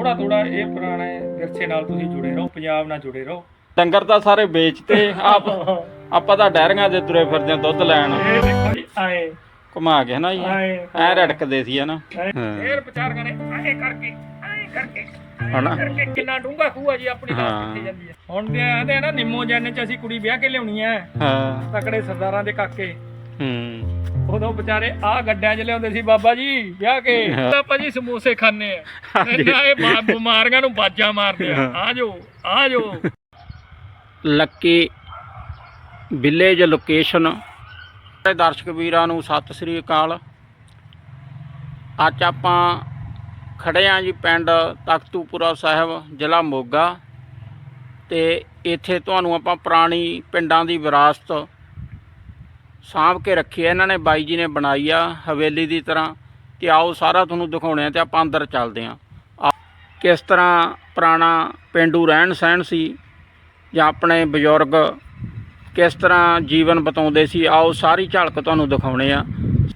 ਥੋੜਾ ਥੋੜਾ ਇਹ ਪੁਰਾਣੇ ਵਿਰਸੇ ਨਾਲ ਤੁਸੀਂ ਜੁੜੇ ਰਹੋ ਪੰਜਾਬ ਨਾਲ ਜੁੜੇ ਰਹੋ। ਡੰਗਰ ਤਾਂ ਸਾਰੇ ਵੇਚਤੇ ਆਪ ਆਪਾਂ ਤਾਂ ਡੈਰੀਆਂ ਦੇ ਤੁਰੇ ਫਿਰਦੇ ਆਂ ਦੁੱਧ ਲੈਣ। ਇਹ ਦੇਖੋ ਜੀ ਆਏ। ਘੁਮਾ ਕੇ ਹਨਾ ਜੀ। ਆਏ। ਐ ਰੜਕਦੇ ਸੀ ਹਨਾ। ਹਾਂ। ਫੇਰ ਵਿਚਾਰੀਆਂ ਨੇ ਆਏ ਕਰਕੇ ਆਏ ਕਰਕੇ ਆਏਂ ਹਨਾ? ਕਰਕੇ ਕਿੰਨਾ ਡੂੰਘਾ ਖੂਹ ਆ ਜੀ ਆਪਣੀ ਗੱਲ ਹਾਂ। ਕਿੱਥੇ ਜਾਂਦੀ ਹੈ। ਹੁਣ ਤੇ ਆਂਦੇ ਆ ਨਾ ਨਿੰਮੋ ਜਨ ਚ ਅਸੀਂ ਕੁੜੀ ਵਿਆਹ ਕੇ ਲਿਆਉਣੀ ਐ ਹਾਂ। ਤਕੜੇ ਸਰਦਾਰਾਂ ਦੇ ਕਾਕੇ। ਹੂੰ। ਉਦੋਂ ਵਿਚਾਰੇ ਆ ਗੱਡਿਆਂ 'ਚ ਲਿਆਉਂਦੇ ਸੀ ਬਾਬਾ ਜੀ ਵਿਆਹ ਕੇ। ਹਾਂ। ਪਾਪਾ ਜੀ ਸਮੋਸੇ ਖਾਣੇ ਆ। ਇਹਨਾਂ ਇਹ ਬਾ- ਬਿਮਾਰੀਆਂ ਨੂੰ ਬਾਜਾਂ ਮਾਰਦੇ ਆ। ਆ ਜਾਓ ਆ ਜਾਓ। ਲੱਕੀ ਵਿਲੇਜ ਲੋਕੇਸ਼ਨ ਤੇ ਦਰਸ਼ਕ ਵੀਰਾਂ ਨੂੰ ਸਤਿ ਸ੍ਰੀ ਅਕਾਲ। ਅੱਜ ਆਪਾਂ ਖੜੇ ਆਂ ਜੀ ਪਿੰਡ ਤਖਤੂਪੁਰਾ ਸਾਹਿਬ ਜ਼ਿਲ੍ਹਾ ਮੋਗਾ। ਤੇ ਇੱਥੇ ਤੁਹਾਨੂੰ ਆਪਾਂ ਪੁਰਾਣੀ ਪਿੰਡਾਂ ਦੀ ਵਿਰਾਸਤ ਸਾਂਭ ਕੇ ਰੱਖੀ ਹੈ ਇਹਨਾਂ ਨੇ ਬਾਈ ਜੀ ਨੇ ਬਣਾਈ ਆ ਹਵੇਲੀ ਦੀ ਤਰ੍ਹਾਂ ਤੇ ਆਓ ਸਾਰਾ ਤੁਹਾਨੂੰ ਦਿਖਾਉਣੇ ਆ ਤੇ ਆਪਾਂ ਅੰਦਰ ਚੱਲਦੇ ਆਂ। ਆ- ਕਿਸ ਤਰ੍ਹਾਂ ਪੁਰਾਣਾ ਪਿੰਡੂ ਰਹਿਣ ਸਹਿਣ ਸੀ ਜਾਂ ਆਪਣੇ ਬਜ਼ੁਰਗ ਕਿਸ ਤਰ੍ਹਾਂ ਜੀਵਨ ਬਤਾਉਂਦੇ ਸੀ, ਆਓ ਸਾਰੀ ਝਲਕ ਤੁਹਾਨੂੰ ਦਿਖਾਉਣੇ ਆ।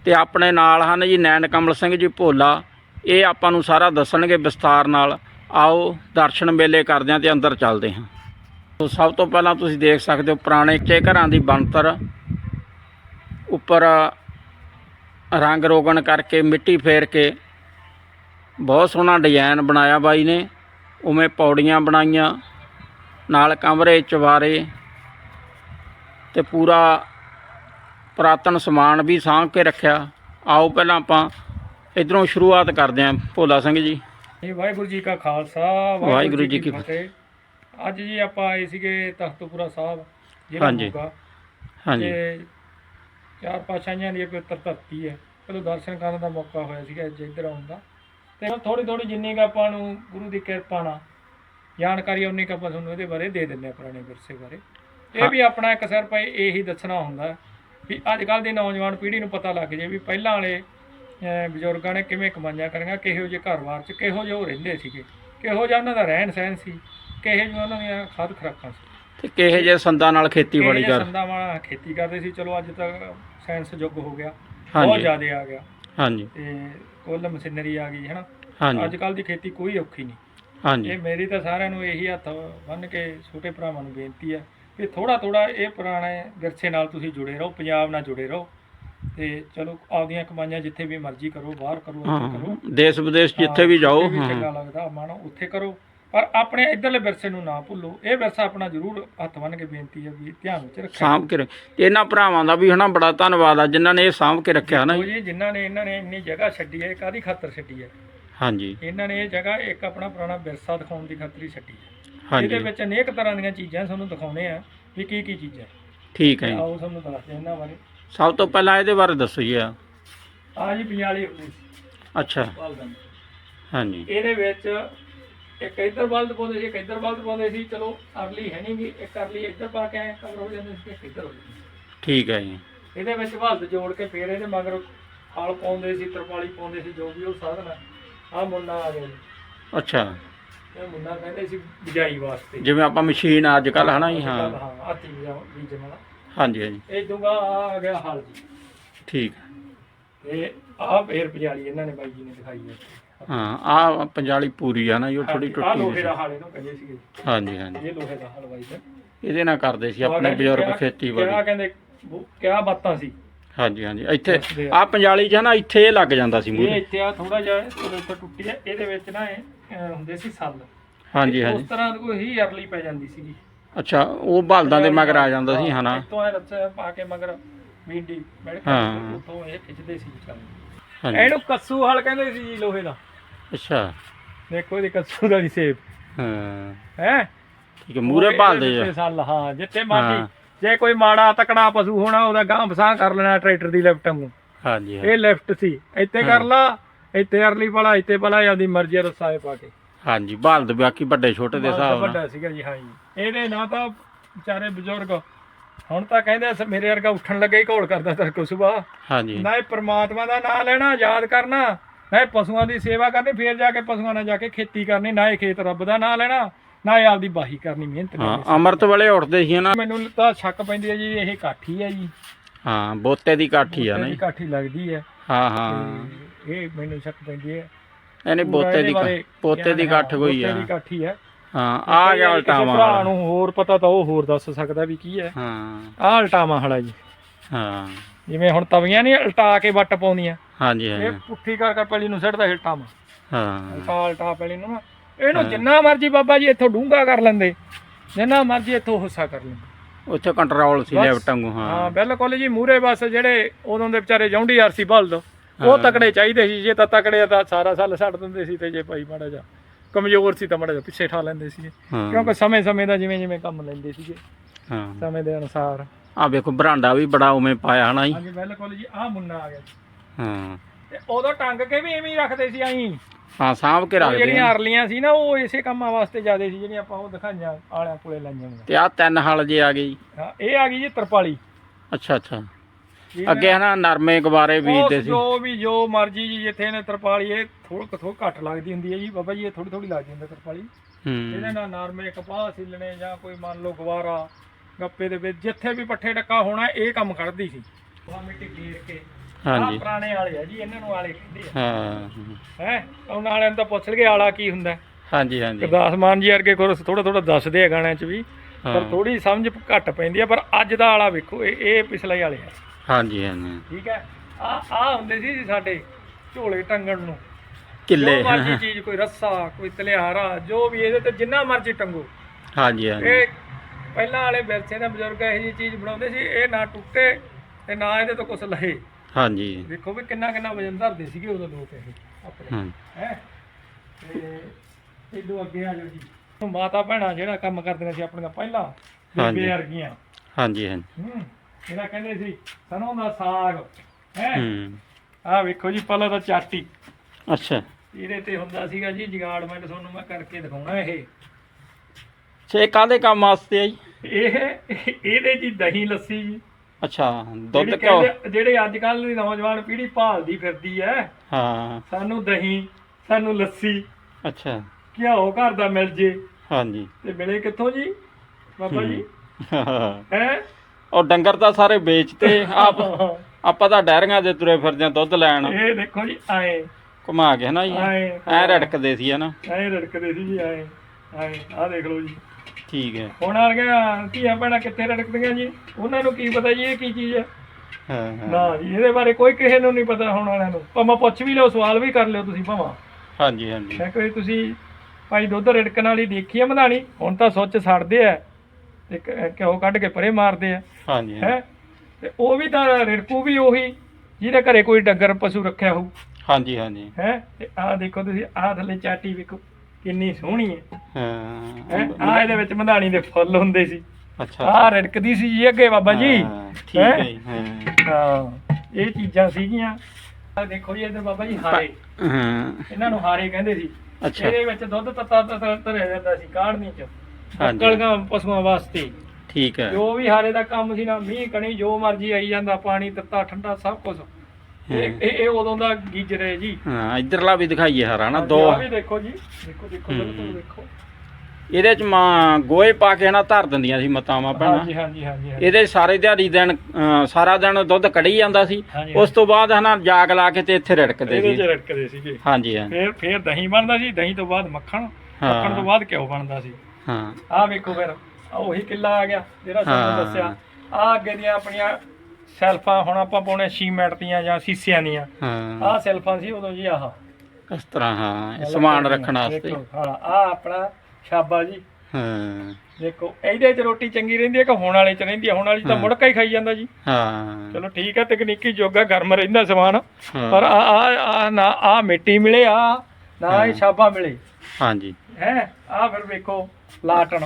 ਤੇ ਆਪਣੇ ਨਾਲ ਹਨ ਜੀ ਨੈਣ ਕਮਲ ਸਿੰਘ ਜੀ ਭੋਲਾ, ਇਹ ਆਪਾਂ ਨੂੰ ਸਾਰਾ ਦੱਸਣਗੇ ਵਿਸਥਾਰ ਨਾਲ। ਆਓ ਦਰਸ਼ਨ ਮੇਲੇ ਕਰਦੇ ਹਾਂ ਤੇ ਅੰਦਰ ਚੱਲਦੇ ਹਾਂ ਤੋ ਸਭ ਤੋਂ ਪਹਿਲਾਂ ਤੁਸੀਂ ਦੇਖ ਸਕਦੇ ਹੋ ਪੁਰਾਣੇ ਕੱਚੇ ਘਰਾਂ ਦੀ ਬਣਤਰ। ਉੱਪਰ ਰੰਗ ਰੋਗਨ ਕਰਕੇ ਮਿੱਟੀ ਫੇਰ ਕੇ ਬਹੁਤ ਸੋਹਣਾ ਡਿਜ਼ਾਈਨ ਬਣਾਇਆ ਬਾਈ ਨੇ। ਉਵੇਂ ਪੌੜੀਆਂ ਬਣਾਈਆਂ ਨਾਲ ਕਮਰੇ ਚਵਾਰੇ ਤੇ ਪੂਰਾ ਪੁਰਾਤਨ ਸਮਾਨ ਵੀ ਸਾਂਭ ਕੇ ਰੱਖਿਆ। ਆਓ ਪਹਿਲਾਂ ਆਪਾਂ ਇਧਰੋਂ ਸ਼ੁਰੂਆਤ ਕਰਦੇ ਹਾਂ ਭੋਲਾ ਸਿੰਘ ਜੀ। ਇਹ ਵਾਹਿਗੁਰੂ ਜੀ ਕਾ ਖਾਲਸਾ ਵਾਹਿਗੁਰੂ ਜੀ ਕੀ ਫਤਿਹ। ਅੱਜ ਜੀ ਆਪਾਂ ਆਏ ਸੀਗੇ ਤਖਤਪੁਰਾ ਸਾਹਿਬ ਹਾਂਜੀ। ਹਾਂਜੀ। ਚਾਰ ਪਾਸ਼ਾਈਆਂ ਦੀ ਪਵਿੱਤਰ ਧਰਤੀ ਹੈ। ਚਲੋ ਦਰਸ਼ਨ ਕਰਨ ਦਾ ਮੌਕਾ ਹੋਇਆ ਸੀਗਾ ਅੱਜ ਇੱਧਰ ਆਉਣ ਦਾ। ਤੇ ਥੋੜੀ ਥੋੜੀ ਜਿੰਨੀ ਕੁ ਆਪਾਂ ਨੂੰ ਗੁਰੂ ਦੀ ਕਿਰਪਾ ਨਾਲ ਜਾਣਕਾਰੀ ਉਨੀ ਕੁ ਆਪਾਂ ਤੁਹਾਨੂੰ ਇਹਦੇ ਬਾਰੇ ਦੇ ਦਿੰਦੇ ਆ ਪੁਰਾਣੇ ਵਿਰਸੇ ਬਾਰੇ। ਇਹ। ਵੀ ਆਪਣਾ ਇੱਕ ਸਿਰਫ ਇਹ- ਇਹੀ ਦੱਸਣਾ ਹੁੰਦਾ ਵੀ ਅੱਜ ਕੱਲ ਦੀ ਨੌਜਵਾਨ ਪੀੜ੍ਹੀ ਨੂੰ ਪਤਾ ਲੱਗ ਜੇ ਵੀ ਪਹਿਲਾਂ ਵਾਲੇ ਬਜ਼ੁਰਗਾਂ ਨੇ ਕਿਵੇਂ ਕਮਾਈਆਂ ਕਰੀਆਂ ਕਿਹੋ ਜਿਹੇ ਘਰ-ਬਾਰ 'ਚ ਕਿਹੋ ਜਿਹੇ ਉਹ ਰਹਿੰਦੇ ਸੀਗੇ। ਕਿਹੋ ਜਿਹਾ ਉਹਨਾਂ ਦਾ ਰਹਿਣ ਸਹਿਣ ਸੀ ਕਿਹੋ ਜਿਹੀਆਂ ਉਹਨਾਂ ਦੀਆਂ ਖਾਦ ਖੁਰਾਕਾਂ ਸੀ। ਤੇ ਕਿਹੇ ਜੇ ਸੰਦਾਂ ਨਾਲ ਖੇਤੀਬਾੜੀ ਕਿਹੜੇ ਕਰ? ਸੰਦਾਂ ਵਾਲਾ ਖੇਤੀ ਕਰਦੇ ਸੀ ਚਲੋ ਅੱਜ ਤੱਕ ਸਾਇੰਸ ਯੁੱਗ ਹੋ ਗਿਆ ਬਹੁਤ ਹਾਂਜੀ ਜ਼ਿਆਦਾ ਆ ਗਿਆ। ਹਾਂਜੀ। ਤੇ ਕੁੱਲ ਮਸ਼ੀਨਰੀ ਆ ਗਈ ਹੈ ਨਾ ਅੱਜ ਹਾਂਜੀ। ਕੱਲ ਦੀ ਖੇਤੀ ਕੋਈ ਔਖੀ ਨਹੀਂ। ਹਾਂਜੀ। ਇਹ ਮੇਰੀ ਤਾਂ ਸਾਰਿਆਂ ਨੂੰ ਇਹੀ ਹੱਥ ਬੰਨ ਕੇ ਛੋਟੇ ਭਰਾਵਾਂ ਨੂੰ ਬੇਨਤੀ ਹੈ ਕਿ ਥੋੜਾ ਥੋੜਾ ਇਹ ਪੁਰਾਣੇ ਵਿਰਸੇ ਨਾਲ ਤੁਸੀਂ ਜੁੜੇ ਰਹੋ ਪੰਜਾਬ ਨਾਲ ਜੁੜੇ ਰਹੋ। ਤੇ ਚਲੋ ਆਪਦੀਆਂ ਕਮਾਈਆਂ ਜਿੱਥੇ ਵੀ ਮਰਜ਼ੀ ਕਰੋ ਬਾਹਰ ਕਰੋ ਇੱਥੇ ਕਰੋ। ਦੇਸ਼ ਵਿਦੇਸ਼ ਜਿੱਥੇ ਵੀ ਜਾਓ ਜਿੱਥੇ ਵੀ ਚੰਗਾ ਲੱਗਦਾ ਮਨ ਉੱਥੇ ਕਰੋ। ਪਰ ਆਪਣੇ ਇਧਰਲੇ ਵਿਰਸੇ ਨੂੰ ਨਾ ਭੁੱਲੋ। ਇਹ ਵਿਰਸਾ ਆਪਣਾ ਜ਼ਰੂਰ ਹੱਥ ਬੰਨ ਕੇ ਬੇਨਤੀ ਹੈ ਵੀ ਧਿਆਨ ਵਿੱਚ ਰੱਖਿਆ ਸਾਂਭ ਕੇ ਰੱਖ- ਤੇ ਇਹਨਾਂ ਭਰਾਵਾਂ ਦਾ ਵੀ ਹਨਾ ਬੜਾ ਧੰਨਵਾਦ ਆ ਜਿਨ੍ਹਾਂ ਨੇ ਇਹ ਸਾਂਭ ਕੇ ਰੱਖਿਆ ਨਾ ਜੀ। ਜੀ ਜਿਨ੍ਹਾਂ ਨੇ ਇਹਨਾਂ ਨੇ ਇੰਨੀ ਜਗ੍ਹਾ ਛੱਡੀ ਹੈ ਕਾਦੀ ਖਾਤਰ ਛੱਡੀ ਹੈ? ਹਾਂਜੀ। ਇਹਨਾਂ ਨੇ ਇਹ ਜਗ੍ਹਾ ਇੱਕ ਆਪਣਾ ਪੁਰਾਣਾ ਵਿਰਸਾ ਦਿਖਾਉਣ ਦੀ ਖਾਤਰ ਹੀ ਛੱਡੀ ਹੈ। ਹਾਂਜੀ। ਇਹਦੇ ਵਿੱਚ ਅਨੇਕ ਤਰ੍ਹਾਂ ਦੀਆਂ ਚੀਜ਼ਾਂ ਤੁਹਾਨੂੰ ਦਿਖਾਉਣੇ ਆ ਵੀ ਕੀ ਕੀ ਚੀਜ਼ਾਂ ਠੀਕ ਹੈ ਜੀ। ਆਓ ਤੁਹਾਨੂੰ ਦੱਸਦੇ ਇਹਨਾਂ ਬਾਰੇ। ਸਭ ਤੋਂ ਪਹਿਲਾਂ ਇਹਦੇ ਬਾਰੇ ਦੱਸੋ ਜੀ ਆ। ਆ ਜੀ ਪੰਜਾਲੀ ਹੁੰਦੀ ਸੀ ਅੱਛਾ। ਬਲਦਾਂ ਦੀ। ਹਾਂਜੀ। ਇਹਦੇ ਵਿੱਚ ਇੱਕ ਇੱਧਰ ਬਲਦ ਪਾਉਂਦੇ ਸੀ ਇੱਕ ਇੱਧਰ ਬਲਦ ਪਾਉਂਦੇ ਸੀ ਚਲੋ ਅਰਲੀ ਹੈ ਨਹੀਂ ਵੀ ਇੱਕ ਅਰਲੀ ਇੱਧਰ ਪਾ ਕੇ ਐ ਕਵਰ ਹੋ ਜਾਂਦੇ ਸੀ ਇੱਕ ਇੱਧਰ ਹੋ ਜਾਂਦੇ ਠੀਕ ਹੈ ਜੀ। ਇਹਦੇ ਵਿੱਚ ਬਲਦ ਜੋੜ ਕੇ ਫੇਰ ਇਹਦੇ ਮਗਰ ਹਲ ਪਾਉਂਦੇ ਸੀ ਤਰਪਾਲੀ ਪਾਉਂਦੇ ਸੀ ਜੋ ਵੀ ਉਹ ਸਾਧਨ ਆ ਆਹ ਮੁੰਡਾ ਆ ਗਿਆ ਜੀ। ਅੱਛਾ। ਇਹ ਮੁੰਡਾ ਕਹਿੰਦੇ ਸੀ ਬਿਜਾਈ ਵਾਸਤੇ। ਜਿਵੇਂ ਆਪਾਂ ਮਸ਼ੀਨ ਅੱਜ ਕੱਲ ਹਨਾ ਜੀ ਹਾਂ। ਬੀਜਣ ਵਾਲਾ। ਹਾਂਜੀ ਹਾਂਜੀ। ਇਹ ਦੂਗਾ ਆ ਗਿਆ ਹਲ ਜੀ। ਠੀਕ। ਤੇ ਆਹ ਫੇਰ ਪੰਜਾਲੀ ਇਹਨਾਂ ਨੇ ਬਾਈ ਜੀ ਨੇ ਦਿਖਾਈ ਹੈ। ਹਾਂ ਆ ਪੰਜਾਲੀ ਪੂਰੀ ਆ ਨਾ ਜੋ ਥੋੜੀ ਆ ਟੁੱਟੀ ਲੋਹੇ ਸੀ। ਦਾ ਹਲ ਇਹਨੂੰ ਕਹਿੰਦੇ ਸੀਗੇ। ਹਾਂਜੀ ਹਾਂਜੀ। ਇਹ ਲੋਹੇ ਦਾ ਹਲ ਬਾਈ ਦਾ। ਇਹਦੇ ਨਾਲ ਕਰਦੇ ਸੀ ਆਪਣੇ ਬਜ਼ੁਰਗ ਖੇਤੀਬਾੜੀ। ਕਿਆ ਕਹਿੰਦੇ ਉਹ ਕਿਆ ਬਾਤਾਂ ਸੀ? ਹਾਂਜੀ ਹਾਂਜੀ ਇੱਥੇ ਦੱਸਦੇ ਆ। ਆ ਪੰਜਾਲੀ ਚ ਨਾ ਇੱਥੇ ਇਹ ਲੱਗ ਜਾਂਦਾ ਸੀ ਇਹ ਮੂਰੇ ਇੱਥੇ ਆ ਥੋੜਾ ਜਿਹਾ ਇਹਦੇ ਉੱਤੇ ਟੁੱਟੀ ਹੈ ਇਹਦੇ ਵਿੱਚ ਨਾ ਇਹ ਅਹ, ਹੁੰਦੇ ਸੀ ਸੱਲ। ਹਾਂਜੀ ਉਸ ਹਾਂਜੀ। ਤਰ੍ਹਾਂ ਕੋਈ ਹੀ ਅਰਲੀ ਪੈ ਜਾਂਦੀ ਸੀਗੀ। ਅੱਛਾ ਉਹ ਬਲਦਾਂ ਦੇ ਮਗਰ ਆ ਜਾਂਦਾ ਸੀ ਹਨਾ? ਇੱਥੋਂ ਇਹ ਰੱਸੇ ਪਾ ਕੇ ਮਗਰ ਵੀਂਡੀ ਬੈਠ ਕੇ ਹਾਂ। ਉੱਥੋਂ ਇਹ ਖਿੱਚਦੇ ਸੀ ਚੱਲ ਇਹਨੂੰ ਕੱਸੂ ਹਲ ਕਹਿੰਦੇ ਸੀ ਜੀ ਲੋਹੇ ਦਾ। ਅੱਛਾ। ਦੇਖੋ ਇਹਦੇ ਕੱਸੂ ਦਾ ਵੀ ਸੇਪ ਹਾਂ। ਹੈ? ਠੀਕ ਹੈ ਮੂਰੇ ਭਾਲਦੇ ਆ। ਸੱਲ ਹਾਂ ਜਿੱਥੇ। ਮਰਜ਼ੀ। ਜੇ ਕੋਈ ਮਾੜਾ ਤਕੜਾ ਪਸ਼ੂ ਹੋਣਾ ਉਹਦਾ ਗਾਂ ਫਸਾਂ ਕਰ ਲੈਣਾ ਟਰੈਕਟਰ ਦੀ ਲੈਫਟ ਨੂੰ ਹਾਂਜੀ ਹਾਂਜੀ ਇਹ ਲੈਫਟ ਸੀ। ਇੱਥੇ ਕਰ ਲਾ ਇੱਥੇ ਅਰਲੀ ਵਾਲਾ ਇੱਥੇ ਵਾਲਾ ਆਪਦੀ ਮਰਜ਼ੀ ਰਸਾਏ ਪਾ ਕੇ। ਹਾਂਜੀ ਬਲਦ ਬਾਕੀ ਵੱਡੇ ਛੋਟੇ ਦੇ ਹਿਸਾਬ ਨਾਲ। ਵੱਡਾ ਸੀਗਾ ਜੀ ਹਾਂ ਜੀ। ਇਹਦੇ ਨਾ ਤਾਂ ਵਿਚਾਰੇ ਬਜ਼ੁਰਗ ਹੁਣ ਤਾਂ ਕਹਿੰਦੇ ਸ- ਮੇਰੇ ਵਰਗਾ ਉੱਠਣ ਲੱਗੇ ਹੀ ਘੋਲ ਕਰਦਾ ਤਰ ਕੋ ਸੁਬਾ ਹਾਂਜੀ। ਨਾ ਇਹ ਪ੍ਰਮਾਤਮਾ ਦਾ ਨਾਮ ਲੈਣਾ ਯਾਦ ਕਰਨਾ। ਨਾ ਇਹ ਪਸ਼ੂਆਂ ਦੀ ਸੇਵਾ ਕਰਨੀ ਫੇਰ ਜਾ ਕੇ ਪਸ਼ੂਆਂ ਨਾਲ ਜਾ ਕੇ ਖੇਤੀ ਕਰਨੀ ਨਾ ਇਹ ਖੇਤ ਰੱਬ ਦਾ ਨਾਮ ਲੈਣਾ ਨਾ ਇਹ ਆਪਦੀ ਬਾਹੀ ਕਰਨੀ ਮਿਹਨਤ ਹਾਂ ਕਰਨੀ ਅੰਮ੍ਰਿਤ ਵੇਲੇ ਉੱਠਦੇ ਸੀ ਨਾ ਮੈਨੂੰ ਤਾਂ ਸ਼ੱਕ ਪੈਂਦੀ ਹੈ ਜੀ ਇਹ ਕਾਠੀ ਹੈ ਜੀ। ਹਾਂ ਬੋਤੇ ਦੀ ਕਾਠੀ ਆ ਨਾ ਇਹਦੀ ਜੀ ਕਾਠੀ ਲੱਗਦੀ ਹੈ ਹਾਂ ਹਾਂ। ਤੇ ਇਹ ਮੈਨੂੰ ਸ਼ੱਕ ਪੈਂਦੀ ਹੈ ਇਹਨੇ ਪੂਰਾ ਇਹਦੇ ਦੀ ਬਾਰੇ ਪੋਤੇ ਦੀ ਗਿਆਨ ਹੋਈ ਪੋਤੇ ਆ। ਦੀ ਇਕੱਠ ਹੀ ਹੈ ਹਾਂ ਆ ਗਿਆ ਉਲਟਾਵਾਂ ਭਰਾ ਨੂੰ ਹੋਰ ਪਤਾ ਤਾਂ ਉਹ ਹੋਰ ਦੱਸ ਸਕਦਾ ਵੀ ਕੀ ਹੈ। ਹਾਂ। ਆਹ ਉਲਟਾਵਾਂ ਵਾਲਾ ਜੀ। ਹਾਂ। ਜਿਵੇਂ ਹੁਣ ਤਵੀਆਂ ਨਹੀਂ ਉਲਟਾ ਕੇ ਵੱਟ ਪਾਉਂਦੀਆਂ। ਹਾਂਜੀ ਇਹ ਹਾਂਜੀ ਪੁੱਠੀ ਕਰ ਕਰ ਪਹਿਲੀ ਨੂੰ ਸਿੱਟਦਾ ਹਿਲਟਾਵਾਂ ਹਾਂ। ਉਲਟਾ ਉਲਟਾ ਪਹਿਲੀ ਨੂੰ ਨਾ। ਇਹਨੂੰ ਹਾਂ। ਜਿੰਨਾ ਮਰਜ਼ੀ ਬਾਬਾ ਜੀ ਇੱਥੋਂ ਡੂੰਗਾ ਕਰ ਲੈਂਦੇ। ਜਿੰਨਾ ਮਰਜ਼ੀ ਇੱਥੋਂ ਹੁੱਸਾ ਕਰ ਲੈਂਦੇ। ਉੱਥੇ ਕੰਟਰੋਲ ਸੀ। ਲੈਫਟ ਵਾਂਗੂ ਹਾਂ। ਹਾਂ ਬਿਲਕੁਲ ਜੀ ਮੂਰੇ ਬਸ ਜਿਹੜੇ ਉਦੋਂ ਦੇ ਵਿਚਾਰੇ ਜੌਂਡੀ ਆਰਸੀ ਬਲਦ ਉਹ ਹਾਂ। ਤਕੜੇ ਚਾਹੀਦੇ ਸੀ। ਜੇ ਤਾਂ ਤਕੜੇ ਆ ਤਾਂ ਸਾਰਾ ਸਾਲ ਛੱਡ ਦਿੰਦੇ ਸੀ ਤੇ ਜੇ ਭਾਈ ਮਾੜਾ ਜਾ ਕਮਜ਼ੋਰ ਸੀ ਤਾਂ ਮਾੜਾ ਪਿੱਛੇ ਠਾ ਲੈਂਦੇ ਸੀ ਹਾਂ। ਕਿਉਂਕਿ ਸਮੇਂ ਸਮੇਂ ਦਾ ਜਿਵੇਂ ਜਿਵੇਂ ਕੰਮ ਲੈਂਦੇ ਸੀਗੇ। ਹਾਂ। ਸਮੇਂ ਦੇ ਅਨੁਸਾਰ। ਆ ਵੇਖੋ ਬਰਾਂਡਾ ਵੀ ਬੜਾ ਉਵੇਂ ਪਾਇਆ ਹਨਾ ਜੀ। ਹਾਂਜੀ ਬਿਲਕੁਲ ਜੀ ਆਹ ਮੁੰਨਾ ਆ ਗਿਆ ਜੀ। ਹਾਂ। ਤੇ ਉਦੋਂ ਟੰਗ ਕੇ ਵੀ ਐਵੇਂ ਹੀ ਰੱਖਦੇ ਸੀ ਆਈ ਹਾਂ ਸਾਂਭ ਕੇ ਰੱਖਦੇ ਜਿਹੜੀਆਂ ਆ। ਅਰਲੀਆਂ ਸੀ ਨਾ ਉਹ ਇਸੇ ਕੰਮਾਂ ਵਾਸਤੇ ਜਿਆਦੇ ਸੀ ਜਿਹੜੀਆਂ ਆਪਾਂ ਉਹ ਦਿਖਾਈਆਂ ਆਲਿਆਂ ਕੋਲੇ ਲਾਈਆਂ ਹੋਈਆਂ। ਤੇ ਆ ਤਿੰਨ ਹਲ ਜੇ ਆ ਗਏ ਜੀ। ਹਾਂ ਇਹ ਆ ਗਈ ਜੀ ਤਰਪਾਲੀ। ਅੱਛਾ ਅੱਛਾ। ਅੱਗੇ ਹਨਾ ਨਰਮੇ ਗਵਾਰੇ ਬੀਜਦੇ ਸੀ। ਜੋ ਵੀ ਜੋ ਮਰਜ਼ੀ ਜੀ ਜਿੱਥੇ ਨੇ ਤਰਪਾਲੀ ਇਹ ਥੋੜਾ ਥੋੜਾ ਘੱਟ ਲੱਗਦੀ ਹੁੰਦੀ ਹੈ ਜੀ। ਬਾਬਾ ਜੀ ਇਹ ਥੋੜੀ ਥੋੜੀ ਲੱਗਦੀ ਹੁੰਦੀ ਹੈ ਤਰਪਾਲੀ। ਇਹਦੇ ਹੂੰ ਨਾਲ ਨਰਮੇ ਕਪਾਹ ਸਿੱਲਣੇ ਜਾਂ ਕੋਈ ਮੰਨ ਲਓ ਗਵਾਰਾ ਗੱਪੇ ਦੇ ਵਿੱਚ ਜਿੱਥੇ ਵੀ ਪੱਠੇ ਟੱਕਾ ਹੋਣਾ ਇਹ ਕੰਮ ਕਰਦੀ ਸੀ। ਉਹ ਮਿੱਟੀ ਗੇਰ ਕੇ। ਹਾਂਜੀ। ਪੁਰਾਣੇ ਵਾਲੇ ਆ ਜੀ ਇਹਨਾਂ ਨੂੰ ਆਲੇ ਕਹਿੰਦੇ ਹਾਂ ਆ। ਹੈ। ਉਹਨਾਂ ਵਾਲਿਆਂ ਨੂੰ ਤਾਂ ਪੁੱਛ ਲਗੇ ਆਲਾ ਕੀ ਹੁੰਦਾ? ਹੈ। ਹਾਂਜੀ ਹਾਂਜੀ। ਗੁਰਦਾਸ ਮਾਨ ਜੀ ਵਰਗੇ ਕੋਲ ਥੋੜਾ ਥੋੜਾ ਦੱਸਦੇ ਆ ਗਾਣਿਆਂ 'ਚ ਵੀ। ਪਰ ਹਾਂ। ਥੋੜੀ ਸਮਝ ਘੱਟ ਪੈਂਦੀ ਆ ਪਰ ਅੱਜ ਦਾ ਆਲਾ ਵੇਖੋ ਇਹ ਇਹ ਪਿਛਲੇ ਵਾਲੇ ਆ। ਹਾਂਜੀ ਹਾਂਜੀ। ਠੀਕ ਹੈ? ਆ ਆ ਹੁੰਦੇ ਸੀ ਜੀ ਸਾਡੇ ਝੋਲੇ ਟੰਗਣ ਨੂੰ। ਕਿੱਲੇ ਜੋ ਮਰਜ਼ੀ ਚੀਜ਼ ਕੋਈ ਰੱਸਾ ਕੋਈ ਤਲਿਆਰਾ ਜੋ ਵੀ ਇਹਦੇ ਤੇ ਜਿੰਨਾ ਮਰਜ਼ੀ ਟੰਗੋ। ਹਾਂਜੀ ਹਾਂਜੀ। ਇਹ ਪਹਿਲਾਂ ਵਾਲੇ ਵਿਰਸੇ ਦੇ ਬਜ਼ੁਰਗ ਇਹੋ ਜਿਹੀ ਚੀਜ਼ ਬਣਾਉਂਦੇ ਸੀ ਇਹ ਨਾ ਟੁੱਟੇ ਤੇ ਨਾ ਇਹਦੇ ਤੋਂ ਕੁਝ ਲਹੇ। ਹਾਂਜੀ। ਦੇਖੋ ਵੀ ਕਿੰਨਾ ਕਿੰਨਾ ਵਜਨ ਧਰਦੇ ਸੀਗੇ ਉਦੋਂ ਲੋਕ ਇਹ ਆਪਣੇ। ਹਾਂ। ਹੈ? ਤੇ ਇਦੋਂ ਅੱਗੇ ਆ ਜਾਓ ਜੀ। ਮਾਤਾ ਭੈਣਾਂ ਜਿਹੜਾ ਕੰਮ ਕਰਦੀਆਂ ਸੀ ਆਪਣੀਆਂ ਪਹਿਲਾਂ ਹਾਂਜੀ। ਬੇਬੇ ਵਰਗੀਆਂ। ਹਾਂਜੀ ਹਾਂਜੀ। ਹੂੰ। ਜਿਹੜਾ ਕਹਿੰਦੇ ਸੀ ਸਰੋਂ ਦਾ ਸਾਗ। ਹੈ? ਹੂੰ। ਆਹ ਵੇਖੋ ਜੀ ਪਹਿਲਾਂ ਤਾਂ ਚਾਟੀ। ਅੱਛਾ। ਇਹਦੇ ਤੇ ਹੁੰਦਾ ਸੀਗਾ ਜੀ ਜਗਾੜਮੈਂਟ ਤੁਹਾਨੂੰ ਮੈਂ ਕਰਕੇ ਦਿਖਾਉਣਾ ਇਹ। ਛੇ ਕਾਦੇ ਕੰਮ ਵਾਸਤੇ ਆ ਜੀ? ਇਹ ਇਹਦੇ ਜੀ ਦਹੀਂ ਲੱਸੀ ਜੀ। ਅੱਛਾ ਦੁੱਧ ਕਹਿੰਦੇ- ਜਿਹੜੇ ਅੱਜ ਕੱਲ੍ਹ ਦੀ ਨੌਜਵਾਨ ਪੀੜ੍ਹੀ ਭਾਲਦੀ ਫਿਰਦੀ ਹੈ ਹਾਂ। ਸਾਨੂੰ ਦਹੀਂ ਸਾਨੂੰ ਲੱਸੀ ਅੱਛਾ। ਘਿਓ ਘਰ ਦਾ ਮਿਲ ਜੇ। ਹਾਂਜੀ। ਤੇ ਮਿਲੇ ਕਿੱਥੋਂ ਜੀ? ਬਾਬਾ ਜੀ। ਹੂੰ। ਹੈ? ਉਹ ਡੰਗਰ ਤਾਂ ਸਾਰੇ ਵੇਚਤੇ। ਆਪ ਆਪਾਂ ਤਾਂ ਡੈਰੀਆਂ ਦੇ ਤੁਰੇ ਫਿਰਦੇ ਆ ਦੁੱਧ ਲੈਣ। ਇਹ ਦੇਖੋ ਜੀ ਆਏ। ਘੁਮਾ ਕੇ ਹਨਾ ਜੀ। ਆਏ ਐ ਰੜਕਦੇ ਸੀ ਹਨਾ। ਐ ਰੜਕਦੇ ਸੀ ਜੀ ਆਏ। ਆਏ ਆਹ ਦੇਖ ਲਓ ਜੀ। ਠੀਕ ਹੈ। ਹੁਣ ਆ ਗਿਆ ਧੀਆਂ ਭੈਣਾਂ ਕਿੱਥੇ ਰੜਕਦੀਆਂ ਜੀ? ਉਹਨਾਂ ਨੂੰ ਕੀ ਪਤਾ ਜੀ ਇਹ ਕੀ ਚੀਜ਼ ਹੈ? ਹਾਂ ਹਾਂ। ਨਾ ਜੀ ਇਹਦੇ ਬਾਰੇ ਕੋਈ ਕਿਸੇ ਨੂੰ ਨਹੀਂ ਪਤਾ ਹੁਣ ਵਾਲਿਆਂ ਨੂੰ। ਭਾਵੇਂ ਪੁੱਛ ਵੀ ਲਿਓ ਸਵਾਲ ਵੀ ਕਰ ਲਿਓ ਤੁਸੀਂ ਭਾਵੇਂ। ਹਾਂਜੀ ਹਾਂਜੀ। ਮੈਂ ਕੋਈ ਤੁਸੀਂ ਭਾਈ ਦੁੱਧ ਰਿੜਕਣ ਵਾਲੀ ਦੇਖੀ ਆ ਮਧਾਣੀ? ਹੁਣ ਤਾਂ ਸੁੱਚ ਛੱਡਦੇ ਆ। ਤੇ ਕ- ਘਿਓ ਕੱਢ ਕੇ ਪਰੇ ਮਾਰਦੇ ਆ। ਹਾਂਜੀ ਹੈ? ਤੇ ਉਹ ਵੀ ਤਾਂ ਰਿੜਕੂ ਵੀ ਉਹੀ ਜਿਹਦੇ ਘਰੇ ਕੋਈ ਡੰਗਰ ਪਸ਼ੂ ਰੱਖਿਆ ਹੋਊ। ਹਾਂਜੀ ਹਾਂਜੀ। ਹੈ? ਤੇ ਆਹ ਦੇਖੋ ਤੁਸੀਂ ਆਹ ਥੱਲੇ ਚਾਟੀ ਵੇਖੋ ਕਿੰਨੀ ਸੋਹਣੀ ਹੈ। ਹਾਂ। ਆਹ ਇਹਦੇ ਵਿੱਚ ਮਧਾਣੀ ਦੇ ਫੁੱਲ ਹੁੰਦੇ ਸੀ। ਅੱਛਾ। ਆਹ ਰਿੜਕਦੀ ਸੀ ਜੀ ਅੱਗੇ ਬਾਬਾ ਜੀ। ਹਾਂ, ਠੀਕ ਹੈ ਜੀ, ਹਾਂ। ਹਾਂ ਇਹ ਚੀਜ਼ਾਂ ਸੀਗੀਆਂ। ਆਹ ਦੇਖੋ ਜੀ ਇੱਧਰ ਬਾਬਾ ਜੀ ਹਾਰੇ। ਹਾਂ। ਇਹਨਾਂ ਨੂੰ ਹਾਰੇ ਕਹਿੰਦੇ ਸੀ। ਅੱਛਾ। ਇਹਦੇ ਵਿੱਚ ਦੁੱਧ ਤੱਤਾ ਤੱਤਾ ਧਰਿਆ ਜਾਂਦਾ ਸੀ ਕਾੜਨੀ ਚ। ਹਾਂਜੀ। ਕਲਗਾ ਪਸ਼ੂਆਂ ਵਾਸਤੇ। ਠੀਕ ਹੈ। ਜੋ ਵੀ ਹਾਰੇ ਦਾ ਕੰਮ ਸੀ ਨਾ ਮੀਂਹ ਕਣੀ ਜੋ ਮਰਜ਼ੀ ਆਈ ਜਾਂਦਾ ਪਾਣੀ ਤੱਤਾ ਠੰਡਾ ਸਭ ਕੁਝ ਇਹ ਇਹ ਇਹ ਉਦੋਂ ਦਾ ਗੀਜਰ ਹੈ ਜੀ। ਹਾਂ ਇਧਰਲਾ ਵੀ ਦਿਖਾਈਏ ਹਰਾ ਨਾ ਦੋ। ਆਹ ਵੀ ਦੇਖੋ ਜੀ ਦੇਖੋ ਦੇਖੋ ਹੂੰ। ਬਿਲਕੁਲ ਦੇਖੋ। ਇਹਦੇ ਚ ਮਾਂ ਗੋਏ ਪਾ ਕੇ ਨਾ ਧਰ ਦਿੰਦੀਆਂ ਸੀ ਮਤਾਵਾਂ ਭੈਣਾਂ। ਹਾਂਜੀ ਹਾਂਜੀ ਹਾਂਜੀ ਹਾਂਜੀ। ਇਹਦੇ ਸਾਰੇ ਦਿਹਾੜੀ ਦਿਨ ਸਾਰਾ ਦਿਨ ਦੁੱਧ ਕੜੀ ਜਾਂਦਾ ਸੀ। ਹਾਂਜੀ, ਉਸ ਤੋਂ ਬਾਅਦ ਹਨਾ ਜਾਗ ਲਾ ਕੇ ਤੇ ਇੱਥੇ ਰੜਕਦੇ ਇਹਦੇ ਚ ਸੀ ਰੜਕਦੇ ਸੀਗੇ। ਹਾਂਜੀ ਹਾਂ ਫਿਰ ਫਿਰ ਦਹੀਂ ਬਣਦਾ ਸੀ ਦਹੀਂ ਤੋਂ ਬਾਅਦ ਮੱਖਣ ਮੱਖਣ ਤੋਂ ਬਾਅਦ ਘਿਓ ਬਣਦਾ ਸੀ। ਹਾਂ। ਆਹ ਵੇਖੋ ਫਿਰ ਆਹ ਉਹੀ ਕਿੱਲਾ ਆ ਗਿਆ ਜਿਹੜਾ ਹਾਂ। ਸਾਨੂੰ ਦੱਸਿਆ। ਆਹ ਅੱਗੇ ਦੀਆਂ ਆਪਣੀਆਂ ਸੈਲਫਾਂ ਹੁਣ ਆਪਾਂ ਪਾਉਣੇ ਸੀਮੈਂਟ ਦੀਆਂ ਜਾਂ ਸੀਸਿਆਂ ਦੀਆਂ। ਹਾਂ। ਆਹ ਸੈਲਫਾਂ ਸੀ ਉਦੋਂ ਜੀ ਆਹ। ਇਸ ਤਰ੍ਹਾਂ ਹਾਂ ਇਹ ਸਮਾਨ ਰੱਖਣ ਵਾਸਤੇ। ਦੇਖੋ, ਹਾਂ ਆਹ ਆਪਣਾ ਛਾਬਾ ਜੀ। ਹਾਂ। ਦੇਖੋ ਇਹਦੇ 'ਚ ਰੋਟੀ ਚੰਗੀ ਰਹਿੰਦੀ ਹੈ ਕਿ ਹੁਣ ਵਾਲੇ 'ਚ ਰਹਿੰਦੀ ਹੈ? ਹੁਣ ਵਾਲੀ 'ਚ ਤਾਂ ਹਾਂ। ਮੁੜਕਾ ਹੀ ਖਾਈ ਜਾਂਦਾ ਜੀ। ਹਾਂ। ਚਲੋ ਠੀਕ ਹੈ ਤਕਨੀਕੀ ਯੁੱਗ ਹੈ ਗਰਮ ਰਹਿੰਦਾ ਸਮਾਨ। ਹਾਂ। ਪਰ ਆ ਆ ਆ ਨਾ ਆ ਮਿੱਟੀ ਮਿਲੇ ਆ ਨਾ ਇਹ ਛਾਬਾ ਮਿਲੇ। ਹਾਂਜੀ। ਹੈ ਆ ਫਿਰ ਵੇਖੋ। ਲਾਟਣ।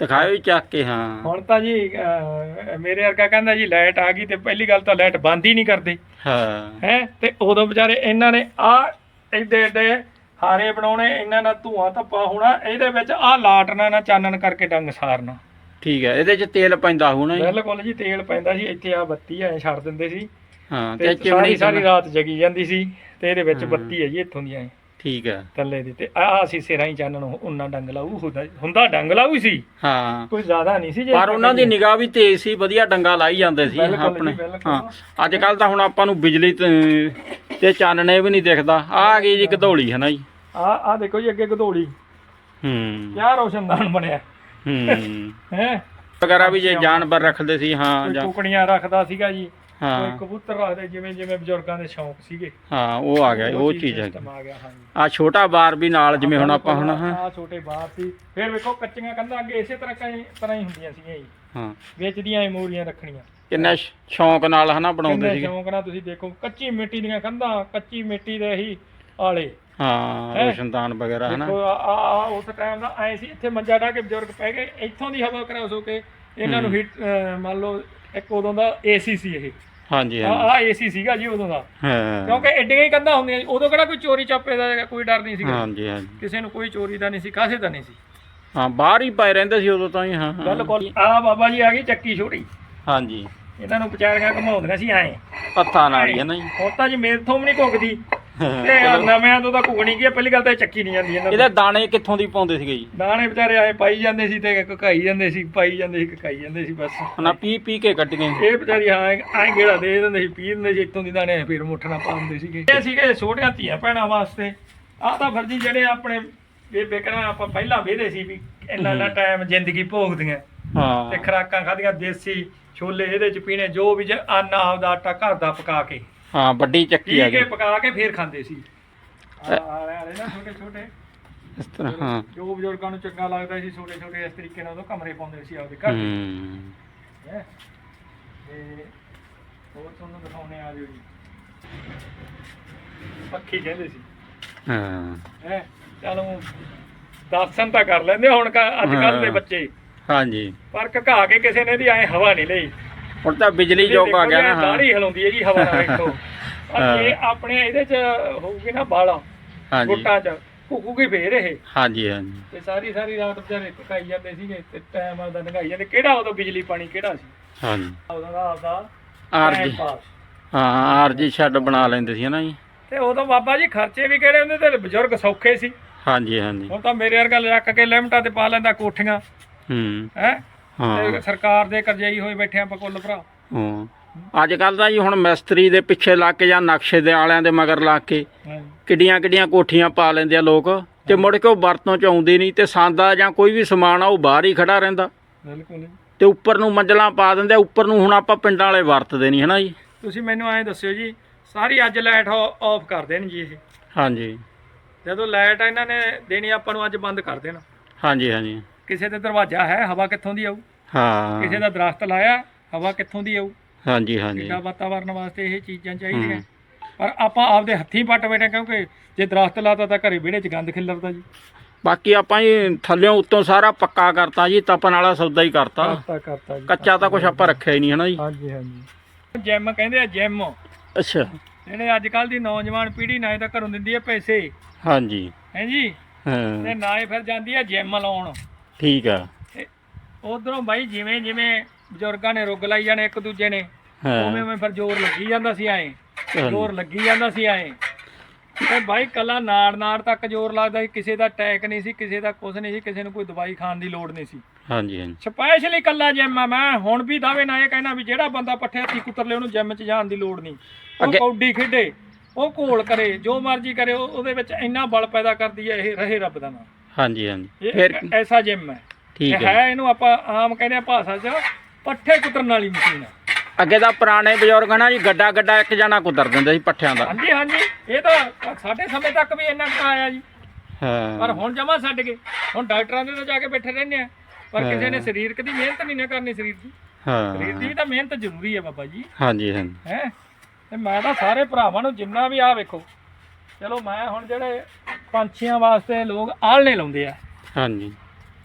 ਦਿਖਾਇਓ ਚੱਕ ਕੇ ਹਾਂ। ਹੁਣ ਤਾਂ ਜੀ ਅਹ, ਮੇਰੇ ਵਰਗਾ ਕਹਿੰਦਾ ਜੀ ਲਾਈਟ ਆ ਗਈ ਤੇ ਪਹਿਲੀ ਗੱਲ ਤਾਂ ਲਾਈਟ ਬੰਦ ਹੀ ਨਹੀਂ ਕਰਦੇ। ਹਾਂ। ਹੈ ਤੇ ਉਦੋਂ ਵਿਚਾਰੇ ਇਹਨਾਂ ਨੇ ਆ ਏਡੇ ਏਡੇ ਹਾਰੇ ਬਣਾਉਣੇ ਇਹਨਾਂ ਨਾਲ ਧੂਆਂ ਧੱਪਾ ਹੋਣਾ ਇਹਦੇ ਵਿੱਚ ਆ ਲਾਟਣਾ ਨਾਲ ਚਾਨਣ ਕਰਕੇ ਡੰਗ ਸਾਰਨਾ। ਠੀਕ ਹੈ ਇਹਦੇ ਚ ਤੇਲ ਪੈਂਦਾ ਹੋਣਾ ਜੀ। ਬਿਲਕੁਲ ਜੀ ਤੇਲ ਪੈਂਦਾ ਸੀ ਇੱਥੇ ਆ ਬੱਤੀ ਐ ਛੱਡ ਦਿੰਦੇ ਸੀ। ਹਾਂ ਤੇ ਚਿਮਣੀ ਸਾਰੀ ਸਾਰੀ ਰਾਤ ਜਗੀ ਜਾਂਦੀ ਸੀ ਤੇ ਇਹਦੇ ਵਿੱਚ। ਬੱਤੀ ਹੈ ਜੀ ਇੱਥੋਂ ਦੀ ਐ। ਠੀਕ ਹੈ। ਥੱਲੇ ਦੀ ਤੇ ਆ ਸੀ ਸਿਰਾਂ ਹੀ ਚਾਨਣ ਉਹਨਾਂ ਡੰਗ ਲਾਊ ਹੁੰਦਾ ਹੁੰਦਾ ਡੰਗ ਲਾਊ ਸੀ। ਹਾਂ। ਕੋਈ ਜ਼ਿਆਦਾ ਨਹੀਂ ਸੀ ਪਰ ਉਹਨਾਂ ਦੀ ਨਿਗਾਹ ਵੀ ਤੇਜ਼ ਸੀ ਵਧੀਆ ਡੰਗਾ ਲਾਈ ਜਾਂਦੇ ਸੀ ਆਪਣੇ। ਹਾਂ। ਅੱਜ ਕੱਲ ਤਾਂ ਹੁਣ ਆਪਾਂ ਨੂੰ ਬਿਜਲੀ ਤੇ ਚਾਨਣੇ ਵੀ ਨਹੀਂ ਦਿਖਦਾ। ਆ ਗਈ ਜੀ ਗਧੌਲੀ ਹੈ ਨਾ ਜੀ? ਆ ਆ ਦੇਖੋ ਜੀ ਅੱਗੇ ਗਧੋੜੀ ਹੂੰ। ਕਿਆ ਰੋਸ਼ਨਦਾਨ ਬਣਿਆ। ਹੂੰ। ਹੈ? ਵਗੈਰਾ ਵੀ ਜੇ ਜਾਨਵਰ ਰੱਖਦੇ ਸੀ ਹਾਂ ਜਾਂ ਕੁਕੜੀਆਂ ਰੱਖਦਾ ਸੀਗਾ ਜੀ। ਕੋਈ ਹਾਂ ਕਬੂਤਰ ਰੱਖਦੇ ਜਿਵੇਂ ਜਿਵੇਂ ਬਜ਼ੁਰਗਾਂ ਦੇ ਸ਼ੌਂਕ ਸੀਗੇ। ਹਾਂ ਉਹ ਆ ਗਿਆ ਉਹ ਚੀਜ਼ ਹੈ system ਆ ਗਿਆ ਹਾਂਜੀ। ਆ ਛੋਟਾ ਬਾਰ ਵੀ ਨਾਲ ਜਿਵੇਂ ਹੁਣ ਆਪਾਂ ਹੁਣ ਹਾਂ। ਆ ਛੋਟੇ ਬਾਹਰ ਸੀ ਫਿਰ ਵੇਖੋ ਕੱਚੀਆਂ ਕੰਧਾਂ ਅੱਗੇ ਇਸੇ ਤਰ੍ਹਾਂ ਕਈ ਤਰ੍ਹਾਂ ਹੀ ਹੁੰਦੀਆਂ ਸੀਗੀਆਂ ਜੀ। ਹਾਂ। ਵੇਚਦੀਆਂ ਇਹ ਮੋਰੀਆਂ ਰੱਖਣੀਆਂ। ਕਿੰਨਾ ਸ਼- ਸ਼ੌਂਕ ਨਾਲ ਹਨਾ ਬਣਾਉਂਦੇ ਕਿੰਨੇ ਸੀਗੇ। ਸ਼ੌਂਕ ਨਾਲ ਤੁਸੀਂ ਦੇਖੋ ਕੱਚੀ ਮਿੱਟੀ ਦੀਆਂ ਕੰਧਾਂ ਕੱਚੀ ਮਿੱਟੀ ਦੇ ਹੀ ਆਲੇ। ਹਾਂ ਹੈਂ? ਰੋਸ਼ਨਦਾਨ ਵਗੈਰਾ ਹਨਾ। ਦੇਖੋ ਆ ਆ ਆ ਉਸ ਟਾਈਮ ਦਾ ਐ ਸੀ ਇੱਥੇ ਮੰਜਾ ਢਾ ਕੇ ਬਜ਼ੁਰਗ ਪੈ ਗਏ ਇੱਥੋਂ ਦੀ ਹਵਾ ਕਰਾਸ ਹੋ ਕੇ ਇਹਨਾਂ ਨੂੰ ਹੀਟ ਮੰਨ ਲਓ ਇੱਕ ਉਦੋਂ ਦਾ ਏਸੀ ਸੀ ਇਹ। ਹਾਂਜੀ ਹਾਂਜੀ। ਆ ਏਸੀ ਸੀਗਾ ਜੀ ਉਦੋਂ ਦਾ। ਹਾਂ। ਕਿਉਂਕਿ ਐਡੀਆਂ ਹੀ ਕੰਧਾਂ ਹੁੰਦੀਆਂ ਸੀ। ਉਦੋਂ ਕਿਹੜਾ ਕੋਈ ਚੋਰੀ ਚਾਪੇ ਦਾ ਕੋਈ ਡਰ ਨਹੀਂ ਸੀਗਾ। ਹਾਂਜੀ ਹਾਂਜੀ। ਕਿਸੇ ਨੂੰ ਕੋਈ ਚੋਰੀ ਦਾ ਨਹੀਂ ਸੀ ਕਾਸੇ ਦਾ ਨਹੀਂ ਸੀ। ਹਾਂ ਬਾਹਰ ਹੀ ਪਏ ਰਹਿੰਦੇ ਸੀ ਉਦੋਂ ਤਾਂ ਹੀ ਹਾਂ ਹਾਂ। ਬਿਲਕੁਲ। ਆ ਬਾਬਾ ਜੀ ਆ ਗਈ ਚੱਕੀ ਛੋਟੀ। ਹਾਂਜੀ। ਇਹਨਾਂ ਨੂੰ ਵਿਚਾਰੀਆਂ ਘਮਾਉਂਦੀਆਂ ਸੀ ਐਂ। ਹੱਥਾਂ ਨਾਲ ਹੀ ਹੈ ਨਾ ਜੀ। ਹੁਣ ਤਾਂ ਜੀ ਮੇਰੇ ਤੋਂ ਵੀ ਨਹੀਂ ਘੁੱਗਦੀ। ਤੇ ਆਹ ਨਵਿਆਂ ਤੋਂ ਤਾਂ ਘੁੱਗਣੀ ਕੀ ਆ, ਪਹਿਲੀ ਗੱਲ ਤਾਂ ਇਹ ਚੱਕੀ ਨਹੀਂ ਜਾਂਦੀ ਇਹਨਾਂ ਇਹਦੇ ਦਾਣੇ ਕਿੱਥੋਂ ਦੀ ਪਾਉਂਦੇ ਸੀਗੇ ਜੀ? ਦਾਣੇ ਵਿਚਾਰੇ ਆਏ ਪਾਈ ਜਾਂਦੇ ਸੀ ਤੇ ਕਕਾਈ ਜਾਂਦੇ ਸੀ ਪਾਈ ਜਾਂਦੇ ਸੀ ਕਕਾਈ ਜਾਂਦੇ ਸੀ ਬਸ। ਨਾ ਪੀ ਪੀ ਕੇ ਕੱਟ ਗਏ। ਇਹ ਵਿਚਾਰੀ ਹਾਂ ਐਂ ਗੇੜਾ ਦੇ ਦਿੰਦੇ ਸੀ ਪੀ ਦਿੰਦੇ ਸੀ ਇੱਥੋਂ ਦੀ ਦਾਣੇ ਫਿਰ ਮੁੱਠਣਾ ਪਾਉਂਦੇ ਸੀਗੇ। ਇਹ ਸੀਗੇ ਛੋਟੀਆਂ ਧੀਆਂ ਭੈਣਾਂ ਵਾਸਤੇ। ਆਹ ਤਾਂ ਫਰਜੀ ਜਿਹੜੇ ਆਪਣੇ ਇਹ ਆਪਾਂ ਪਹਿਲਾਂ ਵੇਦੇ ਸੀ ਵੀ ਇੰਨਾ ਇੰਨਾ ਟਾਈਮ ਜ਼ਿੰਦਗੀ ਭੋਗਦੀਆਂ। ਤੇ ਹਾਂ ਖਰਾਕਾਂ ਖਾਦੀਆਂ ਦੇਸੀ ਛੋਲੇ ਇਹਦੇ ਚ ਪੀਣੇ ਜੋ ਵੀ ਜੇ ਅੰਨ ਆਪਦਾ ਆਟਾ ਘਰ ਦਾ ਪਕਾ ਕੇ। ਹਾਂ ਵੱਡੀ ਚੱਕੀ ਆ ਪੀ ਕੇ ਗਈ। ਪਕਾ ਕੇ ਫੇਰ ਖਾਂਦੇ ਸੀ। ਆ ਆਲੇ ਆਲੇ ਨਾ ਛੋਟੇ ਛੋਟੇ। ਇਸ ਤਰ੍ਹਾਂ ਹਾਂ। ਜੋ ਬਜ਼ੁਰਗਾਂ ਨੂੰ ਚੰਗਾ ਲੱਗਦਾ ਸੀ ਛੋਟੇ ਛੋਟੇ ਇਸ ਤਰੀਕੇ ਨਾਲ ਉਹ ਕਮਰੇ ਪਾਉਂਦੇ ਸੀ ਆਪਦੇ ਘਰ ਹੂੰ। ਹੈਂ। ਤੇ ਹੋਰ ਤੁਹਾਨੂੰ ਦਿਖਾਉਣੇ ਆ ਜਿਓ ਜੀ ਪੱਖੀ ਕਹਿੰਦੇ ਸੀ। ਹਾਂ। ਹੈ? ਚਲੋ ਦਰਸ਼ਨ ਤਾਂ ਕਰ ਲੈਂਦੇ ਹੁਣ ਅੱਜ ਕੱਲ ਦੇ ਹਾਂ। ਬੱਚੇ। ਹਾਂਜੀ। ਪਰ ਘਕਾ ਕੇ ਕਿਸੇ ਨੇ ਦੀ ਐ ਹਵਾ ਨਹੀਂ ਲਈ। ਹੁਣ ਤਾਂ ਬਿਜਲੀ ਯੁੱਗ ਆ ਗਿਆ ਨਾ ਹਾਂ। ਦਾੜੀ ਹਿਲਾਉਂਦੀ ਹੈ ਜੀ ਹਵਾ ਨਾਲ ਵੇਖੋ। ਇਹ ਆਪਣੇ ਇਹਦੇ ਚ ਹੋਊਗੀ ਨਾ ਬਾਲਾ ਹਾਂਜੀ। ਗੁੱਟਾਂ ਚ ਕੁਕੂਗੀ ਫੇਰ ਇਹ। ਹਾਂਜੀ ਹਾਂਜੀ। ਤੇ ਸਾਰੀ ਸਾਰੀ ਰਾਤ ਵਿਚਾਰੇ ਪਕਾਈ ਜਾਂਦੇ ਸੀਗੇ ਤੇ ਟਾਈਮ ਆਪਦਾ ਲੰਘਾਈ ਜਾਂਦੇ। ਕਿਹੜਾ ਉਦੋਂ ਬਿਜਲੀ ਪਾਣੀ ਕਿਹੜਾ ਸੀ? ਹਾਂਜੀ। ਉਦੋਂ ਦਾ ਆਪਦਾ ਆਰਜੀ time pass। ਹਾਂ ਆਰਜੀ ਛੱਡ ਬਣਾ ਲੈਂਦੇ ਸੀ ਨਾ ਜੀ। ਤੇ ਉਦੋਂ ਬਾਬਾ ਜੀ ਖਰਚੇ ਵੀ ਕਿਹੜੇ ਹੁੰਦੇ ਤੇ ਬਜ਼ੁਰਗ ਸੌਖੇ ਸੀ। ਹਾਂਜੀ ਹਾਂਜੀ। ਹੁਣ ਤਾਂ ਮੇਰੇ ਵਰਗਾ ਲੱਕ ਕੇ ਲਿਮਟਾਂ ਤੇ ਪਾ ਲੈਂਦਾ ਕੋਠੀਆਂ। ਹੂੰ। ਹੈ? ਹਾਂ। ਸਰਕਾਰ ਦੇ ਕਰਜ਼ਈ ਹੋਏ ਬੈਠੇ ਆਪਾਂ ਕੁੱਲ ਭਰਾ। ਹਾਂ। ਅੱਜ ਕੱਲ ਤਾਂ ਜੀ ਹੁਣ ਮਿਸਤਰੀ ਦੇ ਪਿੱਛੇ ਲੱਗ ਕੇ ਜਾਂ ਨਕਸ਼ੇ ਦੇ ਵਾਲਿਆਂ ਦੇ ਮਗਰ ਲੱਗ ਕੇ ਕਿੱਡੀਆਂ ਕਿੱਡੀਆਂ ਕੋਠੀਆਂ ਪਾ ਲੈਂਦੇ ਆ ਲੋਕ ਤੇ ਮੁੜ ਕੇ ਉਹ ਵਰਤੋਂ ਚ ਆਉਂਦੀ ਨਹੀਂ ਤੇ ਸਾਂਦਾ ਜਾਂ ਕੋਈ ਵੀ ਸਮਾਨ ਆ ਉਹ ਬਾਹਰ ਹੀ ਖੜਾ ਰਹਿੰਦਾ। ਬਿਲਕੁਲ ਤੇ ਉੱਪਰ ਨੂੰ ਮੰਜ਼ਲਾਂ ਪਾ ਦਿੰਦੇ ਆ ਉੱਪਰ ਨੂੰ ਹੁਣ ਆਪਾਂ ਪਿੰਡਾਂ ਵਾਲੇ ਵਰਤਦੇ ਨਹੀਂ ਹਨਾ ਜੀ? ਤੁਸੀਂ ਮੈਨੂੰ ਐਂ ਦੱਸਿਓ ਜੀ ਸਾਰੀ ਅੱਜ ਲਾਈਟ ਆਫ ਕਰ ਦੇਣ ਜੀ ਇਹ। ਹਾਂਜੀ। ਜਦੋਂ ਲਾਈਟ ਇਹਨਾਂ ਨੇ ਦੇਣੀ ਆਪਾਂ ਨੂੰ ਅੱਜ ਬੰਦ ਕਰ ਦੇਣ। ਹਾਂਜੀ ਹਾਂਜੀ। ਕਿਸੇ ਦੇ ਦਰਵਾਜ਼ਾ ਹੈ ਹਵਾ ਕਿੱਥੋਂ ਦੀ ਆਊ? ਹਾਂ। ਕਿਸੇ ਦਾ ਦਰਖਤ ਲਾਇਆ ਹਵਾ ਕਿੱਥੋਂ ਦੀ ਆਊ? ਹਾਂਜੀ ਹਾਂਜੀ। ਕਿੱਡਾ ਵਾਤਾਵਰਨ ਵਾਸਤੇ ਇਹ ਚੀਜ਼ਾਂ ਚਾਹੀਦੀਆਂ। ਪਰ ਆਪਾਂ ਆਪਦੇ ਹੱਥੀਂ ਪੱਟ ਬੈਠੇ ਕਿਉਂਕਿ ਜੇ ਦਰਖਤ ਲਾਤਾ ਤਾਂ ਘਰੇ ਵਿਹੜੇ 'ਚ ਗੰਦ ਖਿਲਰਦਾ ਜੀ। ਬਾਕੀ ਆਪਾਂ ਜੀ ਥੱਲਿਓਂ ਉੱਤੋਂ ਸਾਰਾ ਪੱਕਾ ਕਰਤਾ ਜੀ ਤਪਣ ਵਾਲਾ ਸੌਦਾ ਹੀ ਕਰਤਾ। ਕਰਤਾ ਕਰਤਾ ਜੀ। ਕੱਚਾ ਤਾਂ ਕੁਝ ਆਪਾਂ ਰੱਖਿਆ ਹੀ ਨਹੀਂ ਹਨਾ ਜੀ? ਹਾਂਜੀ ਹਾਂਜੀ। ਜਿਮ ਕਹਿੰਦੇ ਆ ਜਿਮ। ਅੱਛਾ। ਜਿਹੜੇ ਅੱਜ ਕੱਲ ਦੀ ਨੌਜਵਾਨ ਪੀੜ੍ਹੀ ਨਾ ਤਾਂ ਘਰੋਂ ਦਿੰਦੀ ਹੈ ਪੈਸੇ। ਹਾਂਜੀ। ਹੈ ਜੀ? ਤੇ ਹਾਂ ਨਾ ਹੀ ਫਿਰ ਜਾਂਦੀ ਹੈ ਜਿਮ ਲਾਉਣ। ਠੀਕ ਆ। ਉਧਰੋਂ ਬਾਈ ਜਿਵੇਂ ਜਿਵੇਂ ਬਜ਼ੁਰਗਾਂ ਨੇ ਰੁੱਗ ਲਾਈ ਜਾਣੇ ਇੱਕ ਦੂਜੇ ਨੇ ਉਵੇਂ ਉਵੇਂ ਫਿਰ ਜ਼ੋਰ ਲੱਗੀ ਜਾਂਦਾ ਸੀ ਐਂ। ਜ਼ੋਰ ਲੱਗੀ ਜਾਂਦਾ ਸੀ ਐਂ। ਤੇ ਬਾਈ ਕੱਲਾ ਨਾੜ ਨਾੜ ਤੱਕ ਜ਼ੋਰ ਲੱਗਦਾ ਸੀ ਕਿਸੇ ਦਾ ਅਟੈਕ ਨਹੀਂ ਸੀ ਕਿਸੇ ਦਾ ਕੁਝ ਨਹੀਂ ਸੀ ਕਿਸੇ ਨੂੰ ਕੋਈ ਦਵਾਈ ਖਾਣ ਦੀ ਲੋੜ ਨਹੀਂ ਸੀ। ਹਾਂਜੀ ਹਾਂਜੀ। ਸਪੈਸ਼ਲੀ ਕੱਲਾ ਜਿਮ ਆ ਮੈਂ ਹੁਣ ਵੀ ਦਾਅਵੇ ਨਾਲ ਇਹ ਕਹਿਣਾ ਵੀ ਜਿਹੜਾ ਬੰਦਾ ਪੱਠੇ ਹੱਥੀ ਕੁੱਤਰ ਲੇ ਉਹਨੂੰ ਜਿਮ 'ਚ ਜਾਣ ਦੀ ਲੋੜ ਨਹੀਂ। ਉਹ ਕੌਡੀ ਖੇਡੇ ਉਹ ਘੋਲ ਕਰੇ ਜੋ ਮਰਜ਼ੀ ਕਰੇ ਉਹ- ਉਹਦੇ ਵਿੱਚ ਇੰਨਾ ਬਲ ਪੈਦਾ ਕਰਦੀ ਹੈ ਇਹ ਰਹੇ ਰੱਬ ਦਾ ਨਾਮ। ਹਾਂਜੀ ਹਾਂਜੀ। ਫਿਰ ਐਸਾ ਜਿਮ ਹੈ। ਠੀਕ ਇਹ ਹੈ। ਹੈ ਇਹਨੂੰ ਆਪਾਂ ਆਮ ਕਹਿੰਦੇ ਆ ਭਾਸ਼ਾ 'ਚ ਪੱਠੇ ਕੁਤਰਨ ਵਾਲੀ ਮਸ਼ੀਨ ਹੈ। ਅੱਗੇ ਤਾਂ ਪੁਰਾਣੇ ਬਜ਼ੁਰਗ ਨਾ ਜੀ ਗੱਡਾ ਗੱਡਾ ਇੱਕ ਜਣਾ ਕੁਤਰ ਦਿੰਦੇ ਸੀ ਪੱਠਿਆਂ ਦਾ। ਹਾਂਜੀ ਹਾਂਜੀ। ਇਹ ਤਾਂ ਸਾਡੇ ਸਮੇਂ ਤੱਕ ਵੀ ਇੰਨਾ ਕੁ ਆਇਆ ਜੀ। ਪਰ ਹਾਂ ਹੁਣ ਜਮਾ ਛੱਡ ਗਏ ਹੁਣ ਡਾਕਟਰਾਂ ਦੇ ਤਾਂ ਜਾ ਕੇ ਬੈਠੇ ਰਹਿੰਦੇ ਆ। ਪਰ ਹਾਂ। ਕਿਸੇ ਨੇ ਸਰੀਰਕ ਦੀ ਮਿਹਨਤ ਨਹੀਂ ਨਾ ਕਰਨੀ ਸਰੀਰ ਦੀ। ਸਰੀਰ ਦੀ ਹਾਂ ਵੀ ਤਾਂ ਮਿਹਨਤ ਜ਼ਰੂਰੀ ਹੈ ਬਾਬਾ ਜੀ। ਹਾਂਜੀ ਹਾਂਜੀ। ਹੈ? ਤੇ ਮੈਂ ਤਾਂ ਸਾਰੇ ਭਰਾਵਾਂ ਨੂੰ ਜਿੰਨਾ ਵੀ ਆ ਵੇਖੋ ਚਲੋ ਮੈਂ ਹੁਣ ਜਿਹੜੇ ਪੰਛੀਆਂ ਵਾਸਤੇ ਲੋਕ ਆਲਣੇ ਲਾਉਂਦੇ ਆ। ਹਾਂਜੀ।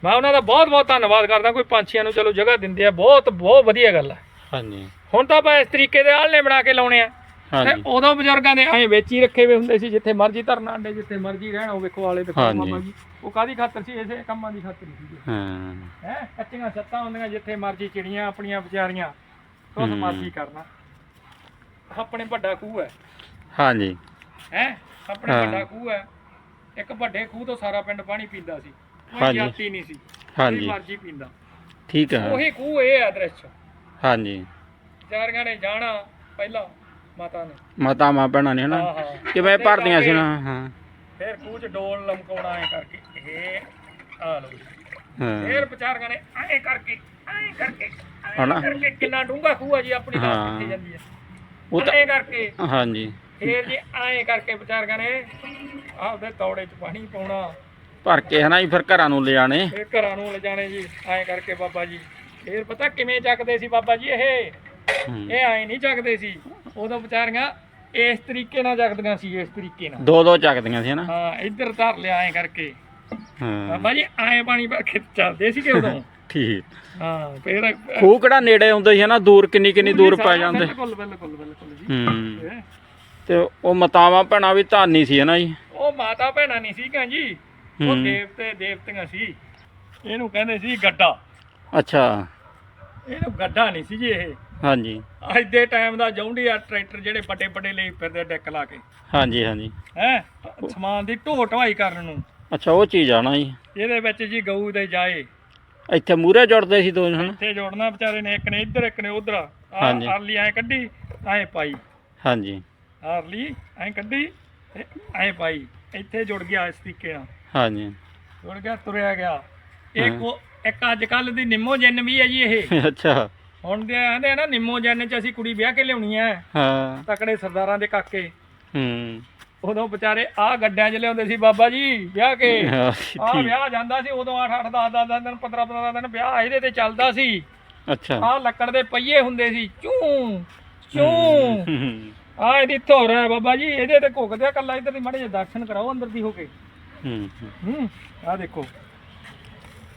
ਮੈਂ ਉਹਨਾਂ ਦਾ ਬਹੁਤ ਬਹੁਤ ਧੰਨਵਾਦ ਕਰਦਾ ਕੋਈ ਪੰਛੀਆਂ ਨੂੰ ਚਲੋ ਜਗ੍ਹਾ ਦਿੰਦੇ ਆ। ਬਹੁਤ ਬਹੁਤ ਵਧੀਆ ਗੱਲ ਹਾਂਜੀ। ਹੁਣ ਤਾਂ ਆਪਾਂ ਇਸ ਤਰੀਕੇ ਦੇ ਆਲਣੇ ਬਣਾ ਕੇ ਲਾਉਣੇ ਆ। ਤੇ ਉਦੋਂ ਬਜ਼ੁਰਗਾਂ ਦੇ ਐਂ ਵਿੱਚ ਹੀ ਰੱਖੇ ਹੋਏ ਹੁੰਦੇ ਸੀ ਜਿੱਥੇ ਮਰਜ਼ੀ ਧਰਨਾ ਅੱਡੇ ਜਿੱਥੇ ਮਰਜ਼ੀ ਰਹਿਣ ਉਹ ਵੇਖੋ ਵਾਲੇ ਦੇਖੋ ਹਾਂਜੀ। ਬਾਬਾ ਜੀ। ਉਹ ਕਾਦੀ ਖਾਤਰ ਸੀ? ਇਸੇ ਕੰਮਾਂ ਦੀ ਖਾਤਰ ਸੀ। ਹਾਂ। ਹੈ? ਕੱਚੀਆਂ ਛੱਤਾਂ ਹੁੰਦੀਆਂ ਜਿੱਥੇ ਮਰਜ਼ੀ ਚਿੜੀਆਂ ਆਪਣੀਆਂ ਵਿਚਾਰੀਆਂ ਕੁਝ। ਮਰਜ਼ੀ ਕਰਨਾ। ਆਪਣੇ ਵੱਡਾ ਖੂਹ ਹੈ। ਹਾਂਜੀ। ਹੈ? ਆਪਣੇ ਹਾਂ। ਵੱਡਾ ਖੂਹ ਹੈ। ਇੱਕ ਵੱਡੇ ਖੂਹ ਤੋਂ ਸਾਰਾ ਪਿੰਡ ਪਾਣੀ ਪੀਂਦਾ ਸੀ। ਕੋਈ ਹਾਂਜੀ। ਜਾਤੀ ਨਹੀਂ ਸੀ। ਕੋਈ ਹਾਂਜੀ ਮਰਜ਼ੀ ਪੀਂਦਾ। ਠੀਕ ਹੈ। ਉਹੀ ਖੂਹ ਇਹ ਹੈ ਦ੍ਰਿਸ਼। ਹਾਂਜੀ। ਵਿਚਾਰੀਆਂ ਨੇ ਜਾਣਾ ਪਹਿਲਾਂ ਮਾਤਾ ਨੇ। ਮਾਤਾਵਾਂ ਭੈਣਾਂ ਨੇ ਹਨਾ? ਹਾਂ ਹਾਂ। ਕਿਵੇਂ ਤੇ ਭਰਦੀਆਂ ਸੀ ਨਾ? ਹਾਂ। ਫਿਰ ਖੂਹ ਚ ਡੋਲ ਲਮਕਾਉਣਾ ਐ ਕਰਕੇ। ਇਹ ਆ ਲਓ ਜੀ। ਹਾਂ। ਫਿਰ ਵਿਚਾਰੀਆਂ ਨੇ ਐ ਕਰਕੇ ਐ ਕਰਕੇ ਐਂ ਹਨਾ? ਕਰਕੇ ਕਿੰਨਾ ਡੂੰਘਾ ਖੂਹ ਆ ਜੀ ਆਪਣੀ ਹਾਂ। ਰਾਤ ਕਿੱਥੇ ਜਾਂਦੀ ਹੈ। ਉਹ ਤਾਂ ਐ ਕਰਕੇ। ਹਾਂਜੀ। ਫਿਰ ਜੀ ਐ ਕਰਕੇ ਵਿਚਾਰੀਆਂ ਨੇ ਆਪਦੇ ਤੌੜੇ 'ਚ ਪਾਣੀ ਪਾਉਣਾ। ਭਰ ਕੇ ਹਨਾ ਜੀ ਫਿਰ ਘਰਾਂ ਨੂੰ ਲਿਜਾਣੇ ਫਿਰ ਘਰਾਂ ਨੂੰ ਲਿਜਾਣੇ ਜੀ ਐ ਕਰਕੇ ਬਾਬਾ ਜੀ। ਫਿਰ ਪਤਾ ਕਿਵੇਂ ਚੱਕਦੇ ਸੀ ਬਾਬਾ ਜੀ ਇਹ। ਇਹ ਐ ਨਹੀਂ ਚੱਕਦੇ ਸੀ। ਉਦੋਂ ਵਿਚਾਰੀਆਂ ਇਸ ਤਰੀਕੇ ਨਾਲ ਚੱਕਦੀਆਂ ਸੀ ਇਸ ਤਰੀਕੇ ਨਾਲ। ਦੋ ਦੋ ਚੱਕਦੀਆਂ ਸੀ ਹਨਾ। ਹਾਂ ਇੱਧਰ ਧਰ ਲਿਆ ਐ ਕਰਕੇ। ਹਾਂ। ਬਾਬਾ ਜੀ ਐ ਪਾਣੀ ਭਰ ਕੇ ਚੱਲਦੇ ਸੀਗੇ ਉਦੋਂ। ਠੀਕ। ਹਾਂ ਫਿਰ ਖੂਹ ਕਿਹੜਾ ਨੇੜੇ ਹੁੰਦੇ ਸੀ ਹਨਾ ਦੂਰ ਕਿੰਨੀ ਕਿੰਨੀ ਦੂਰ ਪੈ ਜਾਂਦੇ। ਬਿਲਕੁਲ ਬਿਲਕੁਲ ਬਿਲਕੁਲ ਜੀ। ਹੈਂ। ਤੇ ਉਹ ਮਾਤਾਵਾਂ ਭੈਣਾਂ ਵੀ ਧਾਨੀ ਸੀ ਹਨਾ ਜੀ? ਉਹ ਮਾਤਾ ਭੈਣਾਂ ਨਹੀਂ ਸੀਗੀਆਂ ਜੀ। ਉਹ ਹੂੰ। ਦੇਵਤੇ ਦੇਵਤੀਆਂ ਸੀ। ਇਹਨੂੰ ਕਹਿੰਦੇ ਸੀ ਗੱਡਾ। ਅੱਛਾ। ਇਹਨੂੰ ਗੱਡਾ ਨਹੀਂ ਸੀ ਜੀ ਇਹ। ਹਾਂਜੀ। ਅੱਜ ਦੇ ਟਾਈਮ ਦਾ ਜੌਂਡੀਆ ਟਰੈਕਟਰ ਜਿਹੜੇ ਵੱਡੇ ਵੱਡੇ ਲਈ ਫਿਰਦੇ ਡੈਕ ਲਾ ਕੇ। ਹਾਂਜੀ ਹਾਂਜੀ। ਹੈ? ਸਮਾਨ ਦੀ ਢੋ ਢਵਾਈ ਕਰਨ ਨੂੰ। ਅੱਛਾ ਉਹ ਚੀਜ਼ ਆਣਾ ਜੀ। ਇਹਦੇ ਵਿੱਚ ਜੀ ਗਊ ਦੇ ਜਾਏ। ਇੱਥੇ ਮੂਰੇ ਜੁੜਦੇ ਸੀ ਦੋ ਹਨਾ ਇੱਥੇ ਜੋੜਨਾ ਵਿਚਾਰੇ ਨੇ ਇੱਕ ਨੇ ਇੱਧਰ ਇੱਕ ਨੇ ਉਧਰ। ਹਾਂਜੀ। ਆਰਲੀ ਐ ਕੱਢੀ ਐ ਪਾਈ। ਹਾਂਜੀ। ਆਰਲੀ ਐ ਕੱਢੀ ਤੇ ਐ ਪਾਈ। ਇੱਥੇ ਜੁੜ ਗਿਆ ਇਸ ਤਰੀਕੇ ਨਾਲ। ਹਾਂਜੀ। ਜੁੜ ਗਿਆ ਤੁਰਿਆ ਗਿਆ। ਇਹ। ਕੋ ਇੱਕ ਅੱਜ ਕੱਲ ਦੀ ਨਿੰਮੋ ਜਨ ਵੀ ਹੈ ਜੀ ਇਹ। ਅੱਛਾ। ਹੁਣ ਦੇ ਆਂਦੇ ਨਾ ਨਿੰਮੋ ਜਨ ਚ ਅਸੀਂ ਕੁੜੀ ਵਿਆਹ ਕੇ ਲਿਆਉਣੀ ਐ ਹਾਂ। ਤਕੜੇ ਸਰਦਾਰਾਂ ਦੇ ਕਾਕੇ। ਹੂੰ। ਉਦੋਂ ਵਿਚਾਰੇ ਆ ਗੱਡਿਆਂ 'ਚ ਲਿਆਉਂਦੇ ਸੀ ਬਾਬਾ ਜੀ ਵਿਆਹ ਕੇ। ਆ ਵਿਆਹ ਜਾਂਦਾ ਸੀ ਉਦੋਂ 8 8 10 10 ਦਿਨ 15 15 ਦਿਨ ਵਿਆਹ ਇਹਦੇ ਤੇ ਚੱਲਦਾ ਸੀ। ਅੱਛਾ। ਆ ਲੱਕੜ ਦੇ ਪਹੀਏ ਹੁੰਦੇ ਸੀ। ਚੂ ਚੂ। ਆ ਇਹਦੀ ਧੌਰ ਹੈ ਬਾਬਾ ਜੀ ਇਹਦੇ ਤੇ ਘੁੱਕਦੇ ਆ ਕੱਲਾ ਇੱਧਰ ਦੀ ਮੜੇ ਦਰਸ਼ਨ ਕਰਾਓ ਅੰਦਰ ਦੀ ਹੋ ਕੇ। ਹੂੰ ਹੂੰ। ਹੂੰ ਆ ਦੇਖੋ।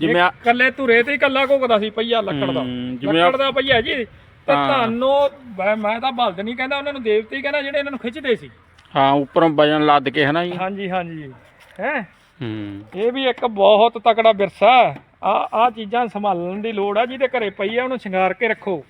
ਜਿਵੇਂ ਆ- ਕੱਲੇ ਧੁਰੇ ਤੇ ਹੀ ਕੱਲਾ ਘੁੱਕਦਾ ਸੀ ਪਹੀਆ ਲੱਕੜ ਦਾ। ਹੂੰ, ਜਿਵੇਂ ਆ- ਲੱਕੜ ਦਾ ਪਹੀਆ ਜੀ। ਤੇ ਹਾਂ। ਤੁਹਾਨੂੰ ਮੈਂ- ਮੈਂ ਤਾਂ ਬਲਦ ਨਹੀਂ ਕਹਿੰਦਾ ਉਹਨਾਂ ਨੂੰ ਦੇਵਤੇ ਹੀ ਕਹਿੰਦਾ ਜਿਹੜੇ ਇਹਨਾਂ ਨੂੰ ਖਿੱਚਦੇ ਸੀ। ਹਾਂ ਉੱਪਰੋਂ ਵਜਨ ਲੱਦ ਕੇ ਹਨਾ ਜੀ? ਹਾਂਜੀ ਹਾਂਜੀ। ਹੈ? ਹੂੰ। ਇਹ ਵੀ ਇੱਕ ਬਹੁਤ ਤਕੜਾ ਵਿਰਸਾ ਆ ਆ ਚੀਜ਼ਾਂ ਸੰਭਾਲਣ ਦੀ ਲੋੜ ਆ ਜਿਹਦੇ ਘਰੇ ਪਈ ਆ ਉਹਨੂੰ ਸ਼ਿੰਗਾਰ ਕੇ ਰੱਖੋ।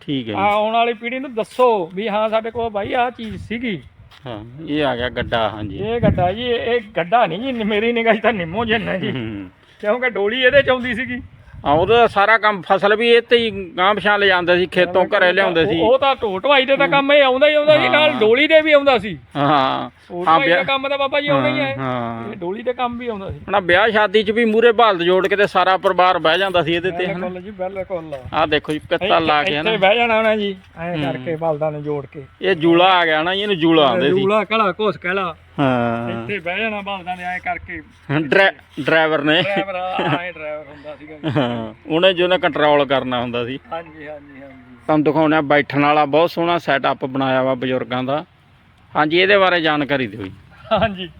ਠੀਕ ਹੈ ਆ ਜੀ ਆਉਣ ਵਾਲੀ ਪੀੜ੍ਹੀ ਨੂੰ ਦੱਸੋ ਵੀ ਹਾਂ ਸਾਡੇ ਕੋਲ ਭਾਈ ਆ ਚੀਜ਼ ਸੀਗੀ। ਹਾਂ ਇਹ ਆ ਗਿਆ ਗੱਡਾ ਹਾਂਜੀ। ਇਹ ਗੱਡਾ ਜੀ ਇਹ ਇਹ ਗੱਡਾ ਨਹੀਂ ਜੀ ਮੇਰੀ ਨਿਗਾਹ 'ਚ ਤਾਂ ਨਿੰਮੋ ਜਨ ਜੀ। ਹੂੰ। ਕਿਉਂਕਿ ਡੋਲੀ ਇਹਦੇ ਚ ਆਉਂਦੀ ਸੀਗੀ। ਆ ਉਹਦਾ ਸਾਰਾ ਕੰਮ ਫਸਲ ਵੀ ਇਹ ਤੇ ਹੀ ਗਾਂ ਪਛਾਣ ਲੈ ਜਾਂਦੇ ਸੀ ਖੇਤੋਂ ਘਰੇ ਲਿਆਉਂਦੇ ਸੀ। ਉਹ ਤਾਂ ਢੋ ਢਵਾਈ ਦੇ ਤਾਂ ਕੰਮ ਇਹ ਆਉਂਦਾ ਹੀ ਆਉਂਦਾ ਜੀ ਨਾਲ। ਡੋਲੀ ਦੇ ਵੀ ਆਉਂਦਾ ਸੀ। ਹਾਂ ਹਾਂ ਢਵਾਈ ਦਾ ਵਿਆਹ ਕੰਮ ਤਾਂ ਬਾਬਾ ਜੀ ਆਉਣਾ ਹੀ ਹੈ। ਹਾਂ ਇਹ ਡੋਲੀ ਦੇ ਕੰਮ ਵੀ ਆਉਂਦਾ ਸੀ। ਹਣਾ ਵਿਆਹ ਸ਼ਾਦੀ 'ਚ ਵੀ ਮੂਰੇ ਬਲਦ ਜੋੜ ਕੇ ਤੇ ਸਾਰਾ ਪਰਿਵਾਰ ਬਹਿ ਜਾਂਦਾ ਸੀ ਇਹਦੇ ਤੇ ਹਨਾ। ਬਿਲਕੁਲ ਜੀ ਬਿਲਕੁਲ। ਆਹ ਦੇਖੋ ਜੀ ਪਿੱਤਲ ਲਾ ਕੇ ਇੱਥੇ ਹਨਾ। ਬਹਿ ਜਾਣਾ ਉਹਨਾਂ ਜੀ ਐਂ। ਕਰਕੇ ਬਲਦਾਂ ਨੂੰ ਜੋੜ ਕੇ। ਇਹ ਜੂਲਾ ਆ ਗਿਆ ਨਾ ਜੀ, ਇਹਨੂੰ ਜੂਲਾ ਆਉਂਦੇ ਸੀ। ਜੂਲਾ ਕਲਾ ਘੋਸ ਕਲਾ। ਹਾਂ। ਇੱਥੇ ਬਹਿ ਜਾਣਾ ਬਲਦਾਂ ਦੇ ਐਂ ਕਰਕੇ। ਡਰਾ- ਡਰਾਈਵਰ ਨੇ। ਡਰਾਈਵਰ ਆਏ ਡਰਾਈਵਰ ਹੁੰਦਾ ਸੀਗਾ ਜੀ। ਹਾਂ ਉਹਨੇ ਜਿਹਨੇ ਕੰਟਰੋਲ ਕਰਨਾ ਹੁੰਦਾ ਸੀ। ਹਾਂਜੀ ਹਾਂਜੀ ਹਾਂਜੀ। ਤੁਹਾਨੂੰ ਦਿਖਾਉਣਾ ਬੈਠਣ ਵਾਲਾ ਬਹੁਤ ਸੋਹਣਾ ਸੈਟਅਪ ਬਣਾਇਆ ਵਾ ਬਜ਼ੁਰਗਾਂ ਦਾ। ਹਾਂਜੀ ਇਹਦੇ ਬਾਰੇ ਜਾਣਕਾਰੀ ਦਿਓ ਜੀ। ਹਾਂਜੀ।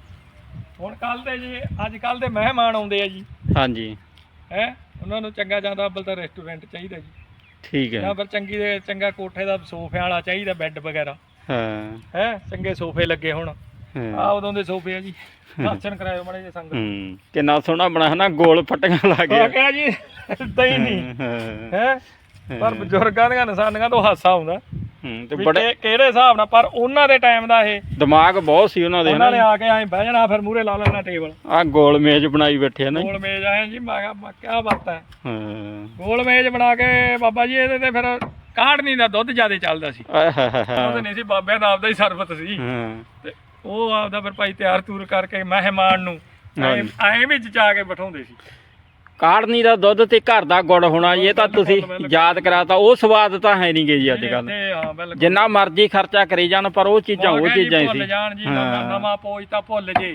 ਹੁਣ ਕੱਲ ਦੇ ਜੀ ਅੱਜ ਕੱਲ ਦੇ ਮਹਿਮਾਨ ਆਉਂਦੇ ਆ ਜੀ। ਹਾਂਜੀ। ਹੈ ਉਹਨਾਂ ਨੂੰ ਚੰਗਾ ਜਾਂਦਾ ਅੱਬਲ ਤਾਂ ਰੈਸਟੋਰੈਂਟ ਚਾਹੀਦਾ ਜੀ। ਠੀਕ ਹੈ। ਜਾਂ ਫਿਰ ਚੰਗੀ ਦੇ ਚੰਗਾ ਕੋਠੇ ਦਾ ਸੋਫਿਆਂ ਵਾਲਾ ਚਾਹੀਦਾ ਬੈੱਡ ਵਗੈਰਾ। ਹਾਂ। ਹੈ ਚੰਗੇ ਸੋਫੇ ਲੱਗੇ ਹੁਣ। ਆ ਉਦੋਂ ਦੇ ਸੋਫੇ ਆ ਜੀ। ਦਰਸ਼ਨ ਕਰਾਇਓ ਮੜੇ ਜੇ ਸੰਗਤ। ਹੂੰ ਕਿੰਨਾ ਸੋਹਣਾ ਬਣਾ ਹਨਾ ਗੋਲ ਫਟੀਆਂ ਲਾ ਆ ਕੇ ਗਿਆ ਜੀ ਇਦਾਂ ਹੀ ਨਹੀਂ ਹਾਂ? ਪਰ ਬਜ਼ੁਰਗਾਂ ਦੀਆਂ ਨਿਸ਼ਾਨੀਆਂ ਤੋਂ ਹਾਸਾ ਆਉਂਦਾ। ਹੂੰ ਤੇ ਬੜੇ ਕਿਹੜੇ ਹਿਸਾਬ ਨਾਲ ਪਰ ਉਹਨਾਂ ਦੇ ਟਾਈਮ ਦਾ ਇਹ। ਦਿਮਾਗ ਬਹੁਤ ਸੀ ਉਹਨਾਂ ਦੇ ਉਹਨਾਂ ਨੇ ਆ ਕੇ ਐਂ ਬਹਿ ਜਾਣਾ ਫਿਰ ਮੂਰੇ ਲਾ ਲੈਣਾ ਟੇਬਲ। ਆ ਗੋਲ ਮੇਜ਼ ਬਣਾਈ ਬੈਠੇ ਹਨਾ ਗੋਲ ਮੇਜ਼ ਆਏ ਜੀ ਮੈਂ ਕਿਹਾ ਕੀ ਬਾਤ ਹੈ। ਹਾਂ। ਗੋਲ ਮੇਜ਼ ਬਣਾ ਕੇ ਬਾਬਾ ਜੀ ਇਹਦੇ ਤੇ ਫਿਰ ਕਾੜਨੀ ਦਾ ਦੁੱਧ ਜ਼ਿਆਦਾ ਚੱਲਦਾ ਸੀ। ਆਹ ਹਾ ਹਾ ਹਾ। ਉਹਦੇ ਨਹੀਂ ਸੀ ਬਾਬਿਆਂ ਦਾ ਆਪਦਾ ਹੀ ਸਰਬਤ ਸੀ। ਹਾਂ। ਤੇ ਉਹ ਆਪਦਾ ਫਿਰ ਭਾਈ ਤਿਆਰ ਤੂਰ ਕਰਕੇ ਮਹਿਮਾਨ ਨੂੰ ਹਾਂਜੀ। ਐਂ ਵਿੱਚ ਜਾ ਕੇ ਬਿਠਾਉਂਦੇ ਸੀ। ਕਾੜਨੀ ਦਾ ਦੁੱਧ ਤੇ ਘਰ ਦਾ ਗੁੜ ਹੋਣਾ ਇਹ ਤਾਂ ਤੁਸੀਂ ਯਾਦ ਕਰਾਤਾ ਉਹ ਸਵਾਦ ਤਾਂ ਹੈ ਨਹੀਂ ਗੇ ਜੀ ਅੱਜ ਕੱਲ ਜਿੰਨਾ ਮਰਜ਼ੀ ਖਰਚਾ ਕਰੀ ਜਾਣ ਪਰ ਉਹ ਚੀਜ਼ਾਂ ਉਹ ਚੀਜ਼ਾਂ ਹੀ ਭੁੱਲ ਸੀ। ਜਾਣ ਜੀ ਨਵਾਂ ਪੋਜ ਤਾਂ ਭੁੱਲ ਜੇ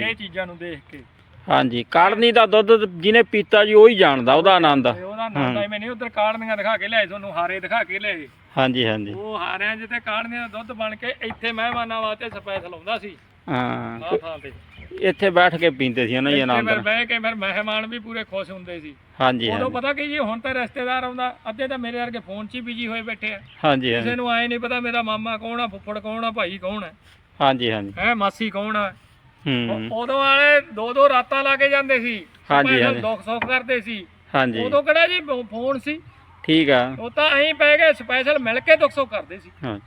ਇਹ ਚੀਜ਼ਾਂ ਨੂੰ ਦੇਖ ਕੇ। ਹਾਂਜੀ ਕਾੜਨੀ ਦਾ ਦੁੱਧ ਜਿਹਨੇ ਪੀਤਾ ਜੀ ਉਹ ਹੀ ਜਾਣਦਾ ਉਹਦਾ ਆਨੰਦ ਉਹਦਾ ਤਾਂ ਐਵੇਂ ਨਹੀਂ ਉਧਰ ਕਾੜਨੀਆਂ ਦਿਖਾ ਕੇ ਲਿਆਏ ਤੁਹਾਨੂੰ ਹਾਰੇ ਦਿਖਾ ਕੇ ਲਿਆਏ ਹਾਂਜੀ ਹਾਂਜੀ। ਉਹ ਹਾਰਿਆਂ 'ਚ ਤੇ ਕਾੜਨੀਆਂ ਦਾ ਦੁੱਧ ਬਣ ਕੇ ਇੱਥੇ ਮਹਿਮਾਨਾਂ ਵਾਸਤੇ ਸਪੈਸ਼ਲ ਆਉਂਦਾ ਸੀ। ਹਾਂ। ਆਹ ਥਾਂ ਤੇ। ਇੱਥੇ ਬੈਠ ਕੇ ਪੀਂਦੇ ਸੀ ਨਾ ਜੀ ਇੱਥੇ ਆਨੰਦ। ਫਿਰ। ਬਹਿ ਕੇ ਫਿਰ ਮਹਿਮਾਨ ਵੀ ਪੂਰੇ ਖੁਸ਼ ਹੁੰਦੇ ਸੀ। ਹਾਂਜੀ ਉਦੋਂ ਹਾਂਜੀ। ਪਤਾ ਕੀ ਜੀ ਹੁਣ ਤਾਂ ਰਿਸ਼ਤੇਦਾਰ ਆਉਂਦਾ ਅੱਧੇ ਤਾਂ ਮੇਰੇ ਵਰਗੇ ਫੋਨ 'ਚ ਹੀ ਬਿਜ਼ੀ ਹੋਏ ਬੈਠੇ ਆ। ਹਾਂਜੀ ਕਿਸੇ ਹਾਂਜੀ। ਨੂੰ ਆਏ ਨਹੀਂ ਪਤਾ ਮੇਰਾ ਮਾਮਾ ਕੌਣ ਆ ਫੁੱਫੜ ਕੌਣ ਆ ਭਾਈ ਕੌਣ ਆ। ਹਾਂਜੀ ਹਾਂਜੀ। ਹੈ ਮਾਸੀ ਕੌਣ ਆ। ਹੂੰ। ਉਦੋਂ ਵਾਲੇ ਦੋ ਦੋ ਰਾਤਾਂ ਲਾ ਕੇ ਜਾਂਦੇ ਸੀ। ਹਾਂਜੀ, special ਹਾਂਜੀ। ਦੁੱਖ ਸੁੱਖ ਕਰਦੇ ਸੀ। ਹਾਂਜੀ। ਉਦੋਂ ਕਿਹੜਾ ਜੀ ਫੋ- ਫੋਨ ਸੀ? ਠੀਕ ਆ। ਉਹ ਤਾਂ ਐਂ ਪੈ ਗਏ ਸਪੈਸ਼ਲ ਮਿਲ ਕੇ ਦੁੱਖ ਸੁੱਖ ਕਰਦੇ ਸੀ। ਹਾਂ।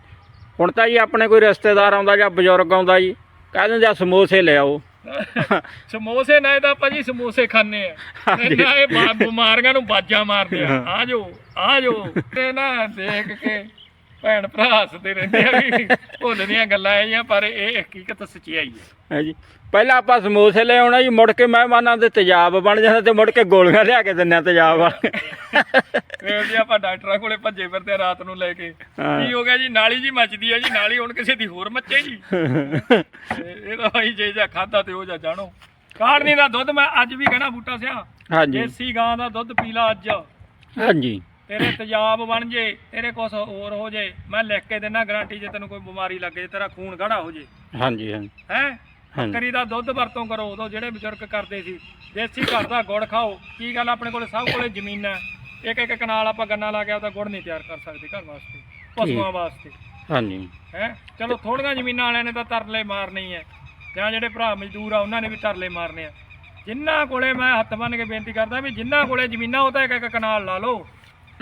ਹੁਣ ਤਾਂ ਜੀ ਆਪਣੇ ਕੋਈ ਰਿਸ਼ਤੇਦਾਰ ਆਉਂਦਾ ਜਾਂ ਬਜ਼ੁਰਗ ਆਉਂਦਾ ਜੀ ਕਹਿ ਦਿੰਦੇ ਆ ਸਮੋਸੇ ਲੈ ਆਓ। ਸਮੋਸੇ ਨਾ ਤਾਂ ਭਾਜੀ ਸਮੋਸੇ ਖਾਣੇ ਆ। ਇਹਨਾਂ ਇਹ ਬਿਮਾਰੀਆਂ ਨੂੰ ਬਾਜਾਂ ਮਾਰਦੇ ਆ। ਹਾਂ। ਆ ਜਾਓ ਆ ਜਾਓ। ਤੇ ਨਾ ਦੇਖ ਕੇ ਭੈਣ ਭਰਾ ਹੱਸਦੇ ਰਹਿੰਦੇ ਆ ਵੀ ਭੁੱਲ ਦੀਆਂ ਗੱਲਾਂ ਆਈਆਂ ਪਰ ਇਹ ਹਕੀਕਤ ਸੱਚਾਈ ਹੈ ਹੈ। ਜੀ ਪਹਿਲਾਂ ਆਪਾਂ ਸਮੋਸੇ ਲੈ ਆਉਣਾ ਜੀ ਮੁੜ ਕੇ ਮਹਿਮਾਨਾਂ ਦੇ ਤੇਜ਼ਾਬ ਬਣ ਜਾਂਦਾ ਤੇ ਮੁੜ ਕੇ ਗੋਲੀਆਂ ਲਿਆ ਕੇ ਦਿੰਦੇ ਆ ਤੇਜ਼ਾਬ ਵਾਲੇ। ਫਿਰ ਜੀ ਆਪਾਂ ਡਾਕਟਰਾਂ ਕੋਲੇ ਭੱਜੇ ਫਿਰਦੇ ਆ ਰਾਤ ਨੂੰ ਲੈ ਕੇ। ਹਾਂ। ਕੀ ਹੋ ਗਿਆ ਜੀ? ਨਾਲੀ ਜੀ ਮੱਚਦੀ ਆ ਜੀ ਨਾਲੀ ਹੁਣ ਕਿਸੇ ਦੀ ਹੋਰ ਮੱਚੇ ਜੀ। ਤੇ ਇਹ ਤਾਂ ਭਾਈ ਜੇ ਜਾ ਖਾਦਾ ਤੇ ਉਹ ਜਾ ਜਾਣੋ। ਕਾੜਨੀ ਦਾ ਦੁੱਧ ਮੈਂ ਅੱਜ ਵੀ ਕਹਿਣਾ ਬੂਟਾ ਸਿਆ। ਹਾਂਜੀ। ਦੇਸੀ ਗਾਂ ਦਾ ਦੁੱਧ ਪੀ ਲਾ ਅੱਜ। ਹਾਂਜੀ। ਤੇਰੇ ਤੇਜ਼ਾਬ ਬਣ ਜੇ ਤੇਰੇ ਕੁਛ ਹੋਰ ਹੋ ਜੇ ਮੈਂ ਲਿਖ ਕੇ ਦਿੰਦਾ ਗਾਰੰਟੀ ਜੇ ਤੈਨੂੰ ਕੋਈ ਬਿਮਾਰੀ ਲੱਗੇ ਜੇ ਤੇਰਾ ਖੂਨ ਗਾੜਾ ਹੋ ਜੇ। ਹਾਂਜੀ ਹਾਂਜੀ। ਹੈ? ਬੱਕਰੀ ਦਾ ਦੁੱਧ ਵਰਤੋਂ ਕਰੋ ਉਦੋਂ ਜਿਹੜੇ ਬਜ਼ੁਰਗ ਕਰਦੇ ਸੀ ਦੇਸੀ ਘਰ ਦਾ ਗੁੜ ਖਾਓ। ਕੀ ਗੱਲ ਆਪਣੇ ਕੋਲੇ ਸਭ ਕੋਲੇ ਜ਼ਮੀਨਾਂ ਇੱਕ ਇੱਕ ਕਨਾਲ ਆਪਾਂ ਗੰਨਾ ਲਾ ਕੇ ਆਪਦਾ ਗੁੜ ਨਹੀਂ ਤਿਆਰ ਕਰ ਸਕਦੇ ਘਰ ਵਾਸਤੇ ਪਸ਼ੂਆਂ ਵਾਸਤੇ। ਹਾਂਜੀ। ਹੈ? ਚਲੋ ਥੋੜੀਆਂ ਜ਼ਮੀਨਾਂ ਵਾਲਿਆਂ ਨੇ ਤਾਂ ਤਰਲੇ ਮਾਰਨੇ ਹੀ ਜਾਂ ਜਿਹੜੇ ਭਰਾ ਮਜ਼ਦੂਰ ਆ ਉਹਨਾਂ ਨੇ ਵੀ ਤਰਲੇ ਮਾਰਨੇ ਆ। ਜਿਨ੍ਹਾਂ ਕੋਲੇ ਮੈਂ ਹੱਥ ਬੰਨ ਕੇ ਬੇਨਤੀ ਕਰਦਾ ਵੀ ਜਿਨ੍ਹਾਂ ਕੋਲੇ ਜ਼ਮੀਨਾਂ ਉਹ ਤਾਂ ਇੱਕ ਇੱਕ ਕਨਾਲ ਲਾ ਲਓ।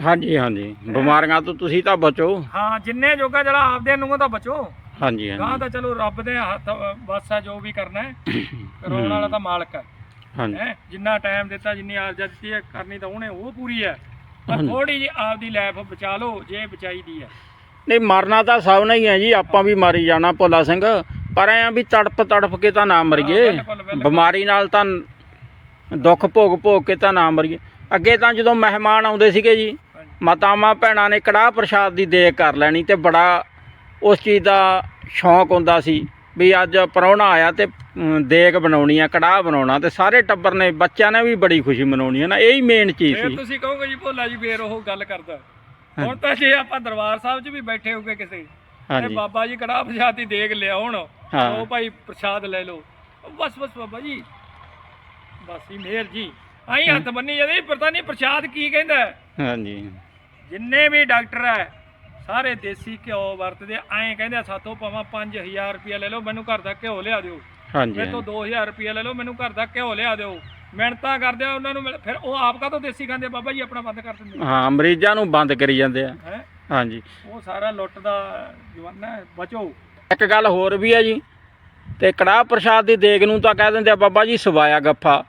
ਹਾਂਜੀ ਹਾਂਜੀ। ਬਿਮਾਰੀਆਂ ਤੋਂ ਤੁਸੀਂ ਤਾਂ ਬਚੋ। ਹਾਂ ਜਿੰਨੇ ਜੋਗਾ ਜਿਹੜਾ ਆਪਦੇ ਨੂੰ ਤਾਂ ਬਚੋ। ਹਾਂਜੀ ਗਾਂ ਹਾਂਜੀ ਤਾਂ ਚਲੋ ਰੱਬ ਦੇ ਹੱਥ ਬਸ ਆ ਜੋ ਵੀ ਕਰਨਾ ਹੈ। ਕਰਾਉਣ ਵਾਲਾ ਤਾਂ ਮਾਲਕ ਹੈ। ਹਾਂਜੀ। ਹੈ? ਜਿੰਨਾ ਟਾਈਮ ਦਿੱਤਾ ਜਿੰਨੀ ਆਰਜ਼ਾ ਦਿੱਤੀ ਹੈ ਕਰਨੀ ਤਾਂ ਉਹਨੇ ਉਹ ਪੂਰੀ ਹੈ। ਪਰ ਹਾਂਜੀ। ਥੋੜੀ ਜਿਹੀ ਆਪਦੀ ਲਾਈਫ ਬਚਾ ਲਓ ਜੇ ਬਚਾਈ ਦੀ ਹੈ। ਨਹੀਂ ਮਰਨਾ ਤਾਂ ਸਭ ਨੇ ਹੀ ਹੈ ਜੀ। ਆਪਾਂ ਵੀ ਮਾਰੀ ਜਾਣਾ ਭੋਲਾ ਸਿੰਘ। ਪਰ ਐ ਆ ਵੀ ਤੜਪ ਤੜਪ ਕੇ ਤਾਂ ਨਾ ਮਰੀਏ। ਹਾਂ, ਬਿਲਕੁਲ, ਬਿਲਕੁਲ। ਬਿਮਾਰੀ ਨਾਲ ਤਾਂ ਦੁੱਖ ਭੋਗ ਭੋਗ ਕੇ ਤਾਂ ਨਾ ਮਰੀਏ। ਅੱਗੇ ਤਾਂ ਜਦੋਂ ਮਹਿਮਾਨ ਆਉਂਦੇ ਸੀਗੇ ਜੀ। ਮਾਤਾਵਾਂ ਭੈਣਾਂ ਨੇ ਕੜਾਹ ਪ੍ਰਸ਼ਾਦ ਦੀ ਦੇਗ ਕਰ ਲੈਣੀ ਤੇ ਬੜਾ ਉਸ ਚੀਜ਼ ਦਾ ਸ਼ੌਂਕ ਹੁੰਦਾ ਸੀ ਵੀ ਅੱਜ ਪ੍ਰਾਹੁਣਾ ਆਇਆ ਤੇ ਦੇਗ ਬਣਾਉਣੀ ਆ ਕੜਾਹ ਬਣਾਉਣਾ ਤੇ ਸਾਰੇ ਟੱਬਰ ਨੇ ਬੱਚਿਆਂ ਨੇ ਵੀ ਬੜੀ ਖੁਸ਼ੀ ਮਨਾਉਣੀ ਹੈ ਨਾ ਇਹ ਹੀ ਮੇਨ ਚੀਜ਼ ਸੀ। ਤੁਸੀਂ ਕਹੋਗੇ ਜੀ ਭੋਲਾ ਜੀ ਫੇਰ ਉਹ ਗੱਲ ਕਰਦਾ। ਹੁਣ ਤਾਂ ਜੇ ਆਪਾਂ ਦਰਬਾਰ ਸਾਹਿਬ 'ਚ ਵੀ ਬੈਠੇ ਹੋਗੇ ਕਿਸੇ ਤੇ ਬਾਬਾ ਜੀ ਕੜਾਹ ਪ੍ਰਸ਼ਾਦ ਦੀ ਦੇਗ ਲਿਆਉਣ। ਉਹ ਭਾਈ ਪ੍ਰਸ਼ਾਦ ਲੈ ਲਓ। ਬਸ ਬਸ ਬਾਬਾ ਜੀ। ਬਸ ਹੀ ਮਿਹਰ ਜੀ। ਆਈ ਹੱਥ ਬੰਨੀ ਜਾਂਦੇ ਪਤਾ ਨਹੀਂ ਪ੍ਰਸ਼ਾਦ ਕੀ ਕਹਿੰਦਾ। ਹੈ। ਹਾਂਜੀ। ਜਿੰਨੇ ਵੀ ਡਾਕਟਰ ਹੈ ਸਾਰੇ ਦੇਸੀ ਘਿਓ ਵਰਤਦੇ ਐਂ ਕਹਿੰਦੇ ਆ, ਸਾਤੋਂ ਭਾਵੇਂ 5000 ਰੁਪਇਆ ਲੈ ਲਓ ਮੈਨੂੰ ਘਰ ਦਾ ਘਿਓ ਲਿਆ ਦਿਓ। ਹਾਂਜੀ ਮੇਰੇ ਤੋਂ 2000 ਰੁਪਇਆ ਲੈ ਲਓ ਮੈਨੂੰ ਘਰ ਦਾ ਘਿਓ ਲਿਆ ਦਿਓ। ਮਿਹਨਤਾਂ ਕਰਦੇ ਆ ਉਹਨਾਂ ਨੂੰ ਫਿਰ ਉਹ ਆਪ ਕਾਹਤੋਂ ਦੇਸੀ ਖਾਂਦੇ ਬਾਬਾ ਜੀ ਆਪਣਾ ਬੰਦ ਕਰ ਦਿੰਦੇ ਹਾਂ ਮਰੀਜ਼ਾਂ ਨੂੰ ਬੰਦ ਕਰੀ ਜਾਂਦੇ ਆ। ਹਾਂਜੀ। ਉਹ ਸਾਰਾ ਲੁੱਟ ਦਾ ਜਵਾਨਾ ਬਚੋ। ਇੱਕ ਗੱਲ ਹੋਰ ਵੀ ਹੈ ਜੀ ਤੇ ਕੜਾਹ ਪ੍ਰਸ਼ਾਦ ਦੀ ਦੇਗ ਨੂੰ ਤਾਂ ਕਹਿ ਦਿੰਦੇ ਆ ਬਾਬਾ ਜੀ ਸਵਾਇਆ ਗੱਫਾ।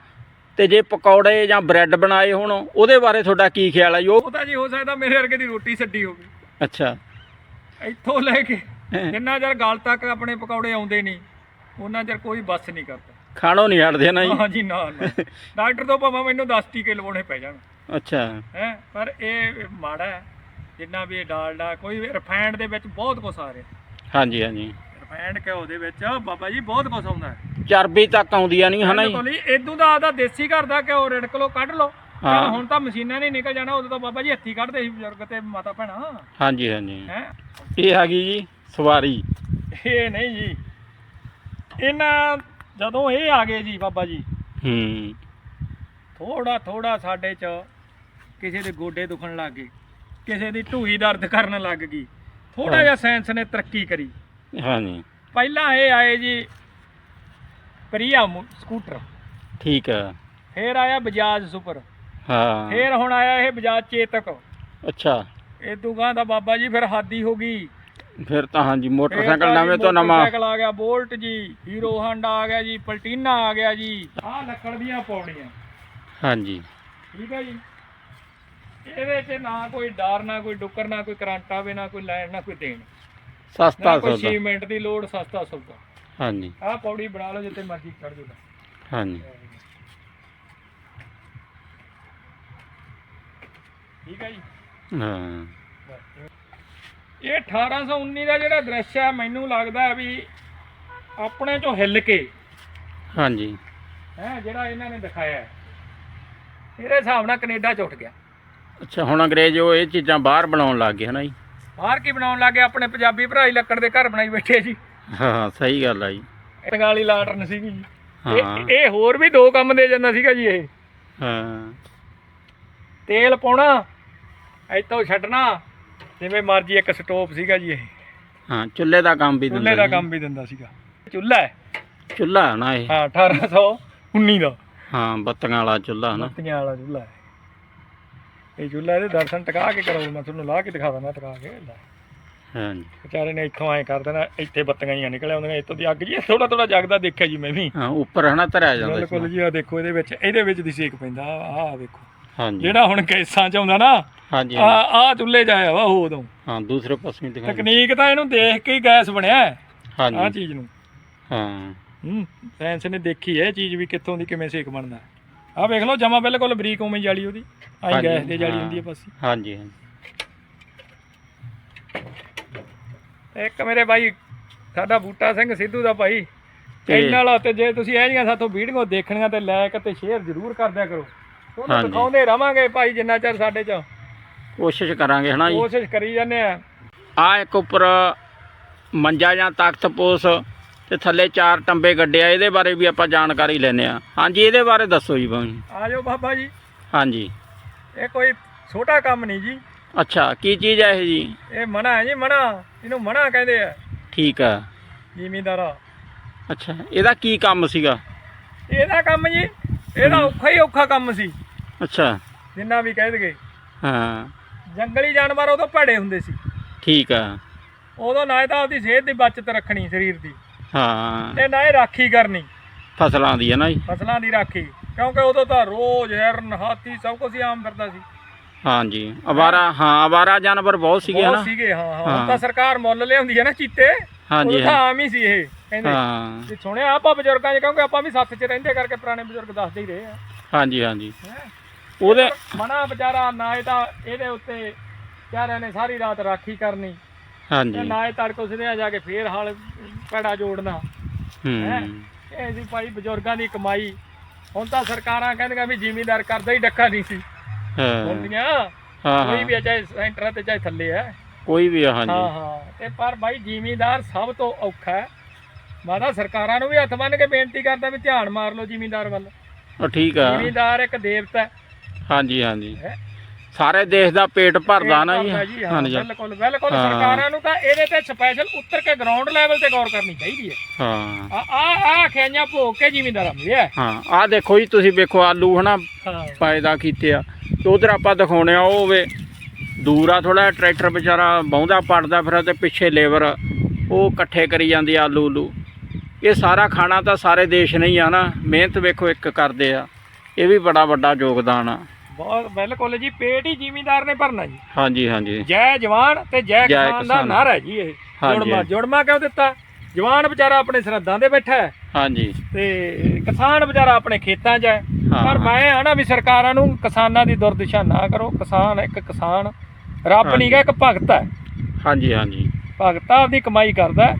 ਤੇ ਜੇ ਪਕੌੜੇ ਜਾਂ ਬ੍ਰੈਡ ਬਣਾਏ ਹੋਣ ਉਹਦੇ ਬਾਰੇ ਤੁਹਾਡਾ ਕੀ ਖਿਆਲ ਹੈ ਜੀ ਉਹ ਉਹ ਤਾਂ ਜੀ ਹੋ ਸਕਦਾ ਮੇਰੇ ਵਰਗੇ ਦੀ ਰੋਟੀ ਛੱਡੀ ਹੋਵੇ। ਅੱਛਾ। ਇੱਥੋਂ ਲੈ ਕੇ ਜਿੰਨਾ ਚਿਰ ਗਲ ਤੱਕ ਆਪਣੇ ਪਕੌੜੇ ਆਉਂਦੇ ਨਹੀਂ ਉਹਨਾਂ ਚਿਰ ਕੋਈ ਬੱਸ ਨਹੀਂ ਕਰਦਾ। ਖਾਣੋਂ ਨਹੀਂ ਹਟਦੇ ਨਾ ਜੀ। ਹਾਂ ਜੀ ਨਾ ਨਾ। ਡਾਕਟਰ ਤੋਂ ਭਾਵੇਂ ਮੈਨੂੰ 10 ਟੀਕੇ ਲਵਾਉਣੇ ਪੈ ਜਾਣ। ਅੱਛਾ। ਹੈ ਪਰ ਇਹ ਮਾੜਾ ਹੈ ਜਿੰਨਾ ਵੀ ਇਹ ਡਾਲਡਾ ਕੋਈ ਰਿਫਾਈਨਡ ਦੇ ਵਿੱਚ ਬਹੁਤ ਆ ਰਿਹਾ। ਹਾਂਜੀ ਹਾਂਜੀ। ਰਿਫਾਈਨਡ ਘਿਓ ਦੇ ਵਿੱਚ। ਬਾਬਾ ਜੀ ਬਹੁਤ ਕੁਛ ਆਉਂਦਾ ਹੈ। ਚਰਬੀ ਤੱਕ ਆਉਂਦੀਆਂ ਨਹੀਂ ਹਨਾ ਜੀ? ਬਿਲਕੁਲ ਜੀ ਇਦੋਂ ਦਾ ਆਦਾ ਦੇਸੀ ਘਰ ਦਾ ਘਿਓ ਰਿੜਕ ਲਓ ਕੱਢ ਲਓ। ਹਾਂ। ਚੱਲ ਹੁਣ ਤਾਂ ਮਸ਼ੀਨਾਂ ਨਹੀਂ ਨਿਕਲ ਜਾਣਾ ਉਦੋਂ ਤਾਂ ਬਾਬਾ ਜੀ ਹੱਥੀ ਕੱਢਦੇ ਸੀ ਬਜ਼ੁਰਗ ਤੇ ਮਾਤਾ ਭੈਣਾਂ। ਹਾਂਜੀ ਹਾਂਜੀ। ਹੈ? ਇਹ ਹੈਗੀ ਜੀ ਸਵਾਰੀ। ਇਹ ਨਹੀਂ ਜੀ। ਇਹਨਾਂ ਜਦੋਂ ਇਹ ਆ ਗਏ ਜੀ ਬਾਬਾ ਜੀ ਹੂੰ। ਥੋੜਾ ਥੋੜਾ ਸਾਡੇ ਚ ਕਿਸੇ ਦੇ ਗੋਡੇ ਦੁਖਣ ਲੱਗ ਗਏ ਕਿਸੇ ਦੀ ਢੂਈ ਦਰਦ ਕਰਨ ਲੱਗ ਗਈ। ਥੋੜਾ ਹਾਂ। ਜਿਹਾ ਸਾਇੰਸ ਨੇ ਤਰੱਕੀ ਕਰੀ। ਹਾਂਜੀ। ਪਹਿਲਾਂ ਇਹ ਆਏ ਜੀ ਪ੍ਰਿਆ ਮੋ- ਸਕੂਟਰ। ਠੀਕ ਹੈ ਫੇਰ ਆਇਆ ਬਜਾਜ ਸੁਪਰ। ਹਾਂ। ਫੇਰ ਹੁਣ ਆਇਆ ਇਹ ਬਜਾਜ ਚੇਤਕ। ਅੱਛਾ। ਇਹ ਦੁਗਾ ਦਾ ਬਾਬਾ ਜੀ ਫਿਰ ਹਾਦੀ ਹੋ ਗਈ। ਫਿਰ ਤਾਂ ਹਾਂਜੀ ਫੇਰ ਮੋਟਰਸਾਈਕਲ ਤਾਂ ਜੀ ਨਵੇਂ ਤੋਂ ਨਵਾਂ। ਮੋਟਰਸਾਈਕਲ ਆ ਗਿਆ ਬੋਲਟ ਜੀ ਹੀਰੋ ਹਾਂਡਾ ਆ ਗਿਆ ਜੀ ਪਲਟੀਨਾ ਆ ਗਿਆ ਜੀ। ਆਹ ਲੱਕੜ ਦੀਆਂ ਪੌੜੀਆਂ। ਹਾਂਜੀ। ਠੀਕ ਹੈ ਜੀ। ਇਹਦੇ 'ਚ ਨਾ ਕੋਈ ਡਰ ਨਾ ਕੋਈ ਡੁੱਕਰ ਨਾ ਕੋਈ ਕਰੰਟ ਆਵੇ ਨਾ ਕੋਈ ਲੈਣ ਨਾ ਕੋਈ ਦੇਣ। ਸਸਤਾ ਨਾ ਕੋਈ ਸੌਦਾ। ਸੀਮੈਂਟ ਦੀ ਲੋੜ ਸਸਤਾ ਸੌਦਾ। ਹਾਂਜੀ। ਆਹ ਪੌੜੀ ਬਣਾ ਲਓ ਜਿੱਥੇ ਮਰਜ਼ੀ ਚੜ ਜਾਓ। ਹਾਂਜੀ। ਠੀਕ ਹੈ ਜੀ? ਹਾਂ। ਇਹ 1819 ਦਾ ਜਿਹੜਾ ਦ੍ਰਿਸ਼ ਹੈ ਮੈਨੂੰ ਲੱਗਦਾ ਵੀ ਆਪਣੇ ਚੋਂ ਹਿੱਲ ਕੇ ਹਾਂਜੀ। ਹੈ ਜਿਹੜਾ ਇਹਨਾਂ ਨੇ ਦਿਖਾਇਆ। ਹੈ, ਮੇਰੇ ਹਿਸਾਬ ਨਾਲ ਕੈਨੇਡਾ ਚ ਉੱਠ ਗਿਆ। ਅੱਛਾ ਹੁਣ ਅੰਗਰੇਜ਼ ਉਹ ਇਹ ਚੀਜ਼ਾਂ ਬਾਹਰ ਬਣਾਉਣ ਲੱਗ ਗਏ ਹਨਾ ਜੀ? ਬਾਹਰ ਕੀ ਬਣਾਉਣ ਲੱਗੇ ਆਪਣੇ ਪੰਜਾਬੀ ਭਰਾ ਹੀ ਲੱਕੜ ਦੇ ਘਰ ਬਣਾਈ ਬੈਠੇ ਜੀ। ਹਾਂ ਸਹੀ ਗੱਲ ਆ ਜੀ। ਟੰਗਾਲੀ ਲਾਟਰਨ ਸੀਗੀ ਜੀ। ਹਾਂ। ਇਹ ਇਹ ਹੋਰ ਵੀ ਦੋ ਕੰਮ ਦੇ ਜਾਂਦਾ ਸੀਗਾ ਜੀ ਇਹ। ਹਾਂ। ਤੇਲ ਪਾਉਣਾ ਇੱਥੋਂ ਛੱਡਣਾ ਜਿਵੇਂ ਮਰਜ਼ੀ ਇੱਕ ਸਟੋਪ ਸੀਗਾ ਜੀ ਇਹ। ਹਾਂ ਚੁੱਲ੍ਹੇ ਦਾ ਕੰਮ ਵੀ ਚੁੱਲ੍ਹੇ ਦਾ ਕੰਮ ਵੀ ਦਿੰਦਾ ਸੀਗਾ। ਚੁੱਲ੍ਹਾ ਹੈ? ਚੁੱਲ੍ਹਾ ਨਾ ਇਹ। ਹਾਂ 1819 ਦਾ। ਹਾਂ ਬੱਤੀਆਂ ਵਾਲਾ ਚੁੱਲ੍ਹਾ ਨਾ। ਬੱਤੀਆਂ ਵਾਲਾ ਚੁੱਲ੍ਹਾ ਹੈ। ਇਹ ਚੁੱਲ੍ਹਾ ਇਹਦੇ ਦਰਸ਼ਨ ਟਿਕਾ ਕੇ ਕਰੋ ਮੈਂ ਤੁਹਾਨੂੰ ਲਾ ਕੇ ਦਿਖਾ ਦਿੰਦਾ ਟਿਕਾ ਕੇ ਹਾਂਜੀ। ਵਿਚਾਰੇ ਨੇ ਇੱਥੋਂ ਐ ਕਰ ਦੇਣਾ ਇੱਥੇ ਬੱਤੀਆਂ ਹੀ ਨਿਕਲ ਆਉਂਦੀਆਂ ਇੱਥੋਂ ਦੀ ਅੱਗ ਜੀ ਥੋੜਾ ਥੋੜਾ ਜਗਦਾ ਦੇਖਿਆ ਜੀ ਮੈਂ ਵੀ। ਹਾਂ ਉੱਪਰ ਹਨਾ ਧਰਿਆ ਜਾਂਦਾ ਬਿਲਕੁਲ ਜੀ ਆ ਦੇਖੋ ਇਹਦੇ ਵਿੱਚ ਇਹਦੇ ਵਿੱਚ ਦੀ ਸੇਕ ਪੈਂਦਾ ਆ ਆ ਵੇਖੋ ਹਾਂਜੀ। ਜਿਹੜਾ ਹੁਣ ਕੇਸਾਂ ਚ ਆਉਂਦਾ ਨਾ ਹਾਂਜੀ ਆ ਆ ਚੁੱਲ੍ਹੇ ਜਾਇਆ ਵਾ ਉਹ ਉਦੋਂ। ਹਾਂ ਦੂਸਰੇ ਪਾਸੇ ਵੀ ਦਿਖਾ। ਤਕਨੀਕ ਤਾਂ ਇਹਨੂੰ ਦੇਖ ਕੇ ਹੀ ਗੈਸ ਬਣਿਆ ਆ ਹਾਂਜੀ। ਚੀਜ਼ ਨੂੰ। ਹਾਂ। ਹੂੰ ਸਾਇੰਸ ਨੇ ਦੇਖੀ ਹੈ ਇਹ ਚੀਜ਼ ਵੀ ਕਿੱਥੋਂ ਦੀ ਕਿਵੇਂ ਸੇਕ ਬਣਦਾ। ਆ ਵੇਖ ਲਓ ਜਮਾ ਬਿਲਕੁਲ ਬਰੀਕ ਉਵੇਂ ਜਾਲੀ ਉਹਦੀ। ਆਈ ਹਾਂਜੀ, ਗੈਸ ਦੀ ਜਾਲੀ ਹਾਂ। ਹੁੰਦੀ ਹੈ ਬਸ। ਹਾਂਜੀ ਹਾਂਜੀ। ਇੱਕ ਮੇਰੇ ਬਾਈ ਸਾਡਾ ਬੂਟਾ ਸਿੰਘ ਸਿੱਧੂ ਦਾ ਭਾਈ। ਤੇ- ਵਾਲਾ ਤੇ ਜੇ ਤੁਸੀਂ ਇਹ ਜੀਆਂ ਸਾਥੋਂ ਵੀਡੀਓ ਦੇਖਣੀਆਂ ਤੇ ਲਾਇਕ ਤੇ ਸ਼ੇਅਰ ਜ਼ਰੂਰ ਕਰ ਦਿਆ ਕਰੋ। ਤੁਹਾਨੂੰ ਹਾਂਜੀ। ਦਿਖਾਉਂਦੇ ਰਵਾਂਗੇ ਭਾਈ ਜਿੰਨਾ ਚਿਰ ਸਾਡੇ ਚ। ਕੋਸ਼ਿਸ਼ ਕਰਾਂਗੇ ਹਨਾ ਜੀ? ਕੋਸ਼ਿਸ਼ ਕਰੀ ਜਾਂਦੇ ਆ। ਆ ਇੱਕ ਉੱਪਰ ਮੰਜਾ ਜਾਂ ਤਖਤ ਪੋਸ ਤੇ ਥੱਲੇ ਚਾਰ ਟੰਬੇ ਗੱਡਿਆ ਇਹਦੇ ਬਾਰੇ ਵੀ ਆਪਾਂ ਜਾਣਕਾਰੀ ਲੈਣੇ ਆ ਹਾਂਜੀ ਇਹਦੇ ਬਾਰੇ ਦੱਸੋ ਜੀ ਭਾਈ ਆਜੋ ਬਾਬਾ ਜੀ। ਹਾਂਜੀ। ਇਹ ਕੋਈ ਛੋਟਾ ਕੰਮ ਨਹੀਂ ਜੀ। ਅੱਛਾ ਕੀ ਚੀਜ਼ ਹੈ ਇਹ ਜੀ? ਇਹ ਮਣਾ ਹੈ ਜੀ ਮਣਾ। ਇਹਨੂੰ ਮਣਾ ਕਹਿੰਦੇ ਆ। ਠੀਕ ਆ। ਜ਼ਿਮੀਂਦਾਰਾ ਅੱਛਾ ਇਹਦਾ ਕੀ ਕੰਮ ਸੀਗਾ? ਇਹਦਾ ਕੰਮ ਜੀ ਇਹਦਾ ਔਖਾ ਹੀ ਔਖਾ ਕੰਮ ਸੀ। ਅੱਛਾ। ਜਿੰਨਾ ਵੀ ਕਹਿ ਦਗੇ ਹਾਂ। ਜੰਗਲੀ ਜਾਨਵਰ ਉਦੋਂ ਭੜੇ ਹੁੰਦੇ ਸੀ। ਠੀਕ ਆ। ਉਦੋਂ ਨਾ ਤਾਂ ਆਪਦੀ ਸਿਹਤ ਦੀ ਬਚਤ ਰੱਖਣੀ ਸਰੀਰ ਦੀ। ਹਾਂ। ਤੇ ਨਾ ਇਹ ਰਾਖੀ ਕਰਨੀ। ਫਸਲਾਂ ਦੀ ਹੈ ਨਾ ਜੀ। ਫਸਲਾਂ ਦੀ ਰਾਖੀ। ਕਿਉਂਕਿ ਉਦੋਂ ਤਾਂ ਰੋਜ਼ ਹਿਰਨ ਹਾਥੀ ਸਭ ਕੁਝ ਹੀ ਆਮ ਫਿਰਦਾ ਸੀ। ਹਾਂਜੀ। ਅਵਾਰਾ ਹਾਂ ਅਵਾਰਾ ਜਾਨਵਰ ਬਹੁਤ ਸੀਗੇ ਬਹੁਤ ਹਨਾ? ਸੀਗੇ ਹਾਂ ਹਾਂ। ਹੁਣ ਤਾਂ ਸਰਕਾਰ ਮੁੱਲ ਲਿਆਉਂਦੀ ਹੈ ਨਾ ਚੀਤੇ। ਹਾਂਜੀ ਹਾਂ। ਆਮ ਹੀ ਸੀ ਇਹ। ਕਹਿੰਦੇ ਹਾਂ। ਤੇ ਸੁਣਿਆ ਆਪਾਂ ਬਜ਼ੁਰਗਾਂ 'ਚ ਕਿਉਂਕਿ ਆਪਾਂ ਵੀ ਸੱਥ 'ਚ ਰਹਿੰਦੇ ਕਰਕੇ ਪੁਰਾਣੇ ਬਜ਼ੁਰਗ ਦੱਸਦੇ ਹੀ ਰਹੇ ਆ। ਹਾਂਜੀ ਹਾਂਜੀ। ਹੈਂ। ਉਹਦੇ ਮਨਾ ਵਿਚਾਰਾ ਨਾ ਇਹ ਤਾਂ ਇਹਦੇ ਉੱਤੇ ਚਾਰਿਆਂ ਨੇ ਸਾਰੀ ਰਾਤ ਰਾਖੀ ਕਰਨੀ। ਹਾਂਜੀ। ਨਾ ਇਹ ਤੜਕੋ ਸਿਧਿਆ ਜਾ ਕੇ ਫੇਰ ਹਲ ਪੈੜਾ ਜੋੜਨਾ। ਹੈਂ। ਹੂੰ? ਇਹ ਸੀ ਭਾਈ ਬਜ਼ੁਰਗਾਂ ਦੀ ਕਮਾਈ। ਹੁਣ ਤਾਂ ਸਰਕਾਰਾਂ ਕਹਿੰਦੀਆਂ ਵੀ ਜ਼ਿਮੀਂਦਾਰ ਕਰਦਾ ਹੀ ਡੱਕਾ ਨਹੀਂ ਸੀ। ਹਾਂ। ਹੁੰਦੀਆਂ। ਹਾਂ ਕੋਈ ਹਾਂ ਵੀ ਆ, ਚਾਹੇ ਸੈਂਟਰ ਤੇ ਚਾਹੇ ਥੱਲੇ ਹੈ ਕੋਈ ਵੀ ਆ, ਹਾਂ ਹਾਂਜੀ। ਹਾਂ ਤੇ ਪਰ ਭਾਈ ਜ਼ਿਮੀਂਦਾਰ ਸਭ ਤੋਂ ਔਖਾ ਹੈ। ਮਾਦਾ ਸਰਕਾਰਾਂ ਨੂੰ ਵੀ ਹੱਥ ਬੰਨ ਕੇ ਬੇਨਤੀ ਕਰਦਾ ਵੀ ਧਿਆਨ ਮਾਰ ਲਓ ਜ਼ਿਮੀਂਦਾਰ ਵੱਲ। ਉਹ ਠੀਕ ਆ। ਜ਼ਿਮੀਂਦਾਰ ਇੱਕ ਦੇਵਤਾ ਹੈ। ਹਾਂਜੀ ਹਾਂਜੀ। ਹੈਂ। ਸਾਰੇ ਦੇਸ਼ ਦਾ ਪੇਟ ਭਰਦਾ ਨਾ ਜੀ। ਹਾਂ, ਹਾਂਜੀ। ਬਿਲਕੁਲ ਬਿਲਕੁਲ। ਹਾਂ। ਸਰਕਾਰਾਂ ਨੂੰ ਤਾਂ ਇਹਦੇ ਤੇ ਸਪੈਸ਼ਲ ਉੱਤਰ ਕੇ ਗਰਾਊਂਡ ਲੈਵਲ ਤੇ ਗੌਰ ਕਰਨੀ ਚਾਹੀਦੀ ਹੈ। ਹਾਂ। ਆ ਆ ਆ ਖਿਆਈਆਂ ਭੋਗ ਕੇ ਜ਼ਿਮੀਂਦਾਰਾਂ ਮਿਲਿਆ ਹਾਂ। ਆਹ ਦੇਖੋ ਜੀ ਤੁਸੀਂ ਵੇਖੋ ਆਲੂ ਹਨਾ ਹਾਂ। ਪੈਦਾ ਕੀਤੇ ਆ। ਤੇ ਉਧਰ ਆਪਾਂ ਦਿਖਾਉਣੇ ਆ ਉਹ ਵੇ ਦੂਰ ਆ ਥੋੜਾ ਟਰੈਕਟਰ ਵਿਚਾਰਾ ਬਹੁੰਦਾ ਪੜਦਾ ਫਿਰ ਤੇ ਪਿੱਛੇ ਲੇਬਰ ਉਹ ਇਕੱਠੇ ਕਰੀ ਜਾਂਦੀ ਆ ਆਲੂ ਉਲੂ। ਇਹ ਸਾਰਾ ਖਾਣਾ ਤਾਂ ਸਾਰੇ ਦੇਸ਼ ਨੇ ਹੀ ਆ ਨਾ ਮਿਹਨਤ ਵੇਖੋ ਇੱਕ ਕਰਦੇ ਆ। ਇਹ ਵੀ ਬੜਾ ਵੱਡਾ ਯੋਗਦਾਨ ਆ। ਬਹੁਤ ਬਿਲਕੁਲ ਜੀ ਪੇਟ ਹੀ ਜ਼ਿਮੀਂਦਾਰ ਨੇ ਭਰਨਾ ਜੀ। ਹਾਂਜੀ ਹਾਂਜੀ। ਜੈ ਜਵਾਨ ਤੇ ਜੈ ਕਿਸਾਨ ਦਾ। ਨਾਰਾ ਹੈ ਜੀ ਇਹ। ਜੁੜਮਾ। ਜੁੜਮਾ ਕਿਉਂ ਦਿੱਤਾ? ਜਵਾਨ ਵਿਚਾਰਾ ਆਪਣੇ ਸਰਹੱਦਾਂ ਦੇ ਬੈਠਾ ਹੈ। ਹਾਂਜੀ। ਤੇ ਕਿਸਾਨ ਵਿਚਾਰਾ ਆਪਣੇ ਖੇਤਾਂ 'ਚ ਹੈ। ਪਰ ਮੈਂ ਆਣਾ ਵੀ ਸਰਕਾਰਾਂ ਨੂੰ ਕਿਸਾਨਾਂ ਦੀ ਦੁਰਦਸ਼ਾ ਨਾ ਕਰੋ। ਕਿਸਾਨ ਇੱਕ ਕਿਸਾਨ ਰੱਬ। ਨਹੀਂ ਗਾ ਇੱਕ ਭਗਤ ਹੈ। ਹਾਂਜੀ ਹਾਂਜੀ। ਭਗਤ ਆਪਦੀ ਕਮਾਈ ਕਰਦਾ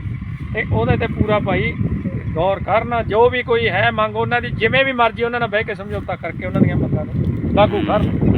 ਤੇ ਉਹਦੇ ਤੇ ਪੂਰਾ ਭਾਈ ਗੌਰ ਕਰਨ, ਜੋ ਵੀ ਕੋਈ ਹੈ ਮੰਗ, ਉਹਨਾਂ ਦੀ ਜਿਵੇਂ ਵੀ ਮਰਜ਼ੀ ਉਹਨਾਂ ਨਾਲ ਬਹਿ ਕੇ ਸਮਝੌਤਾ ਕਰਕੇ ਉਹਨਾਂ ਦੀਆਂ ਮੰਗਾਂ ਨੂੰ ਲਾਗੂ ਕਰਨ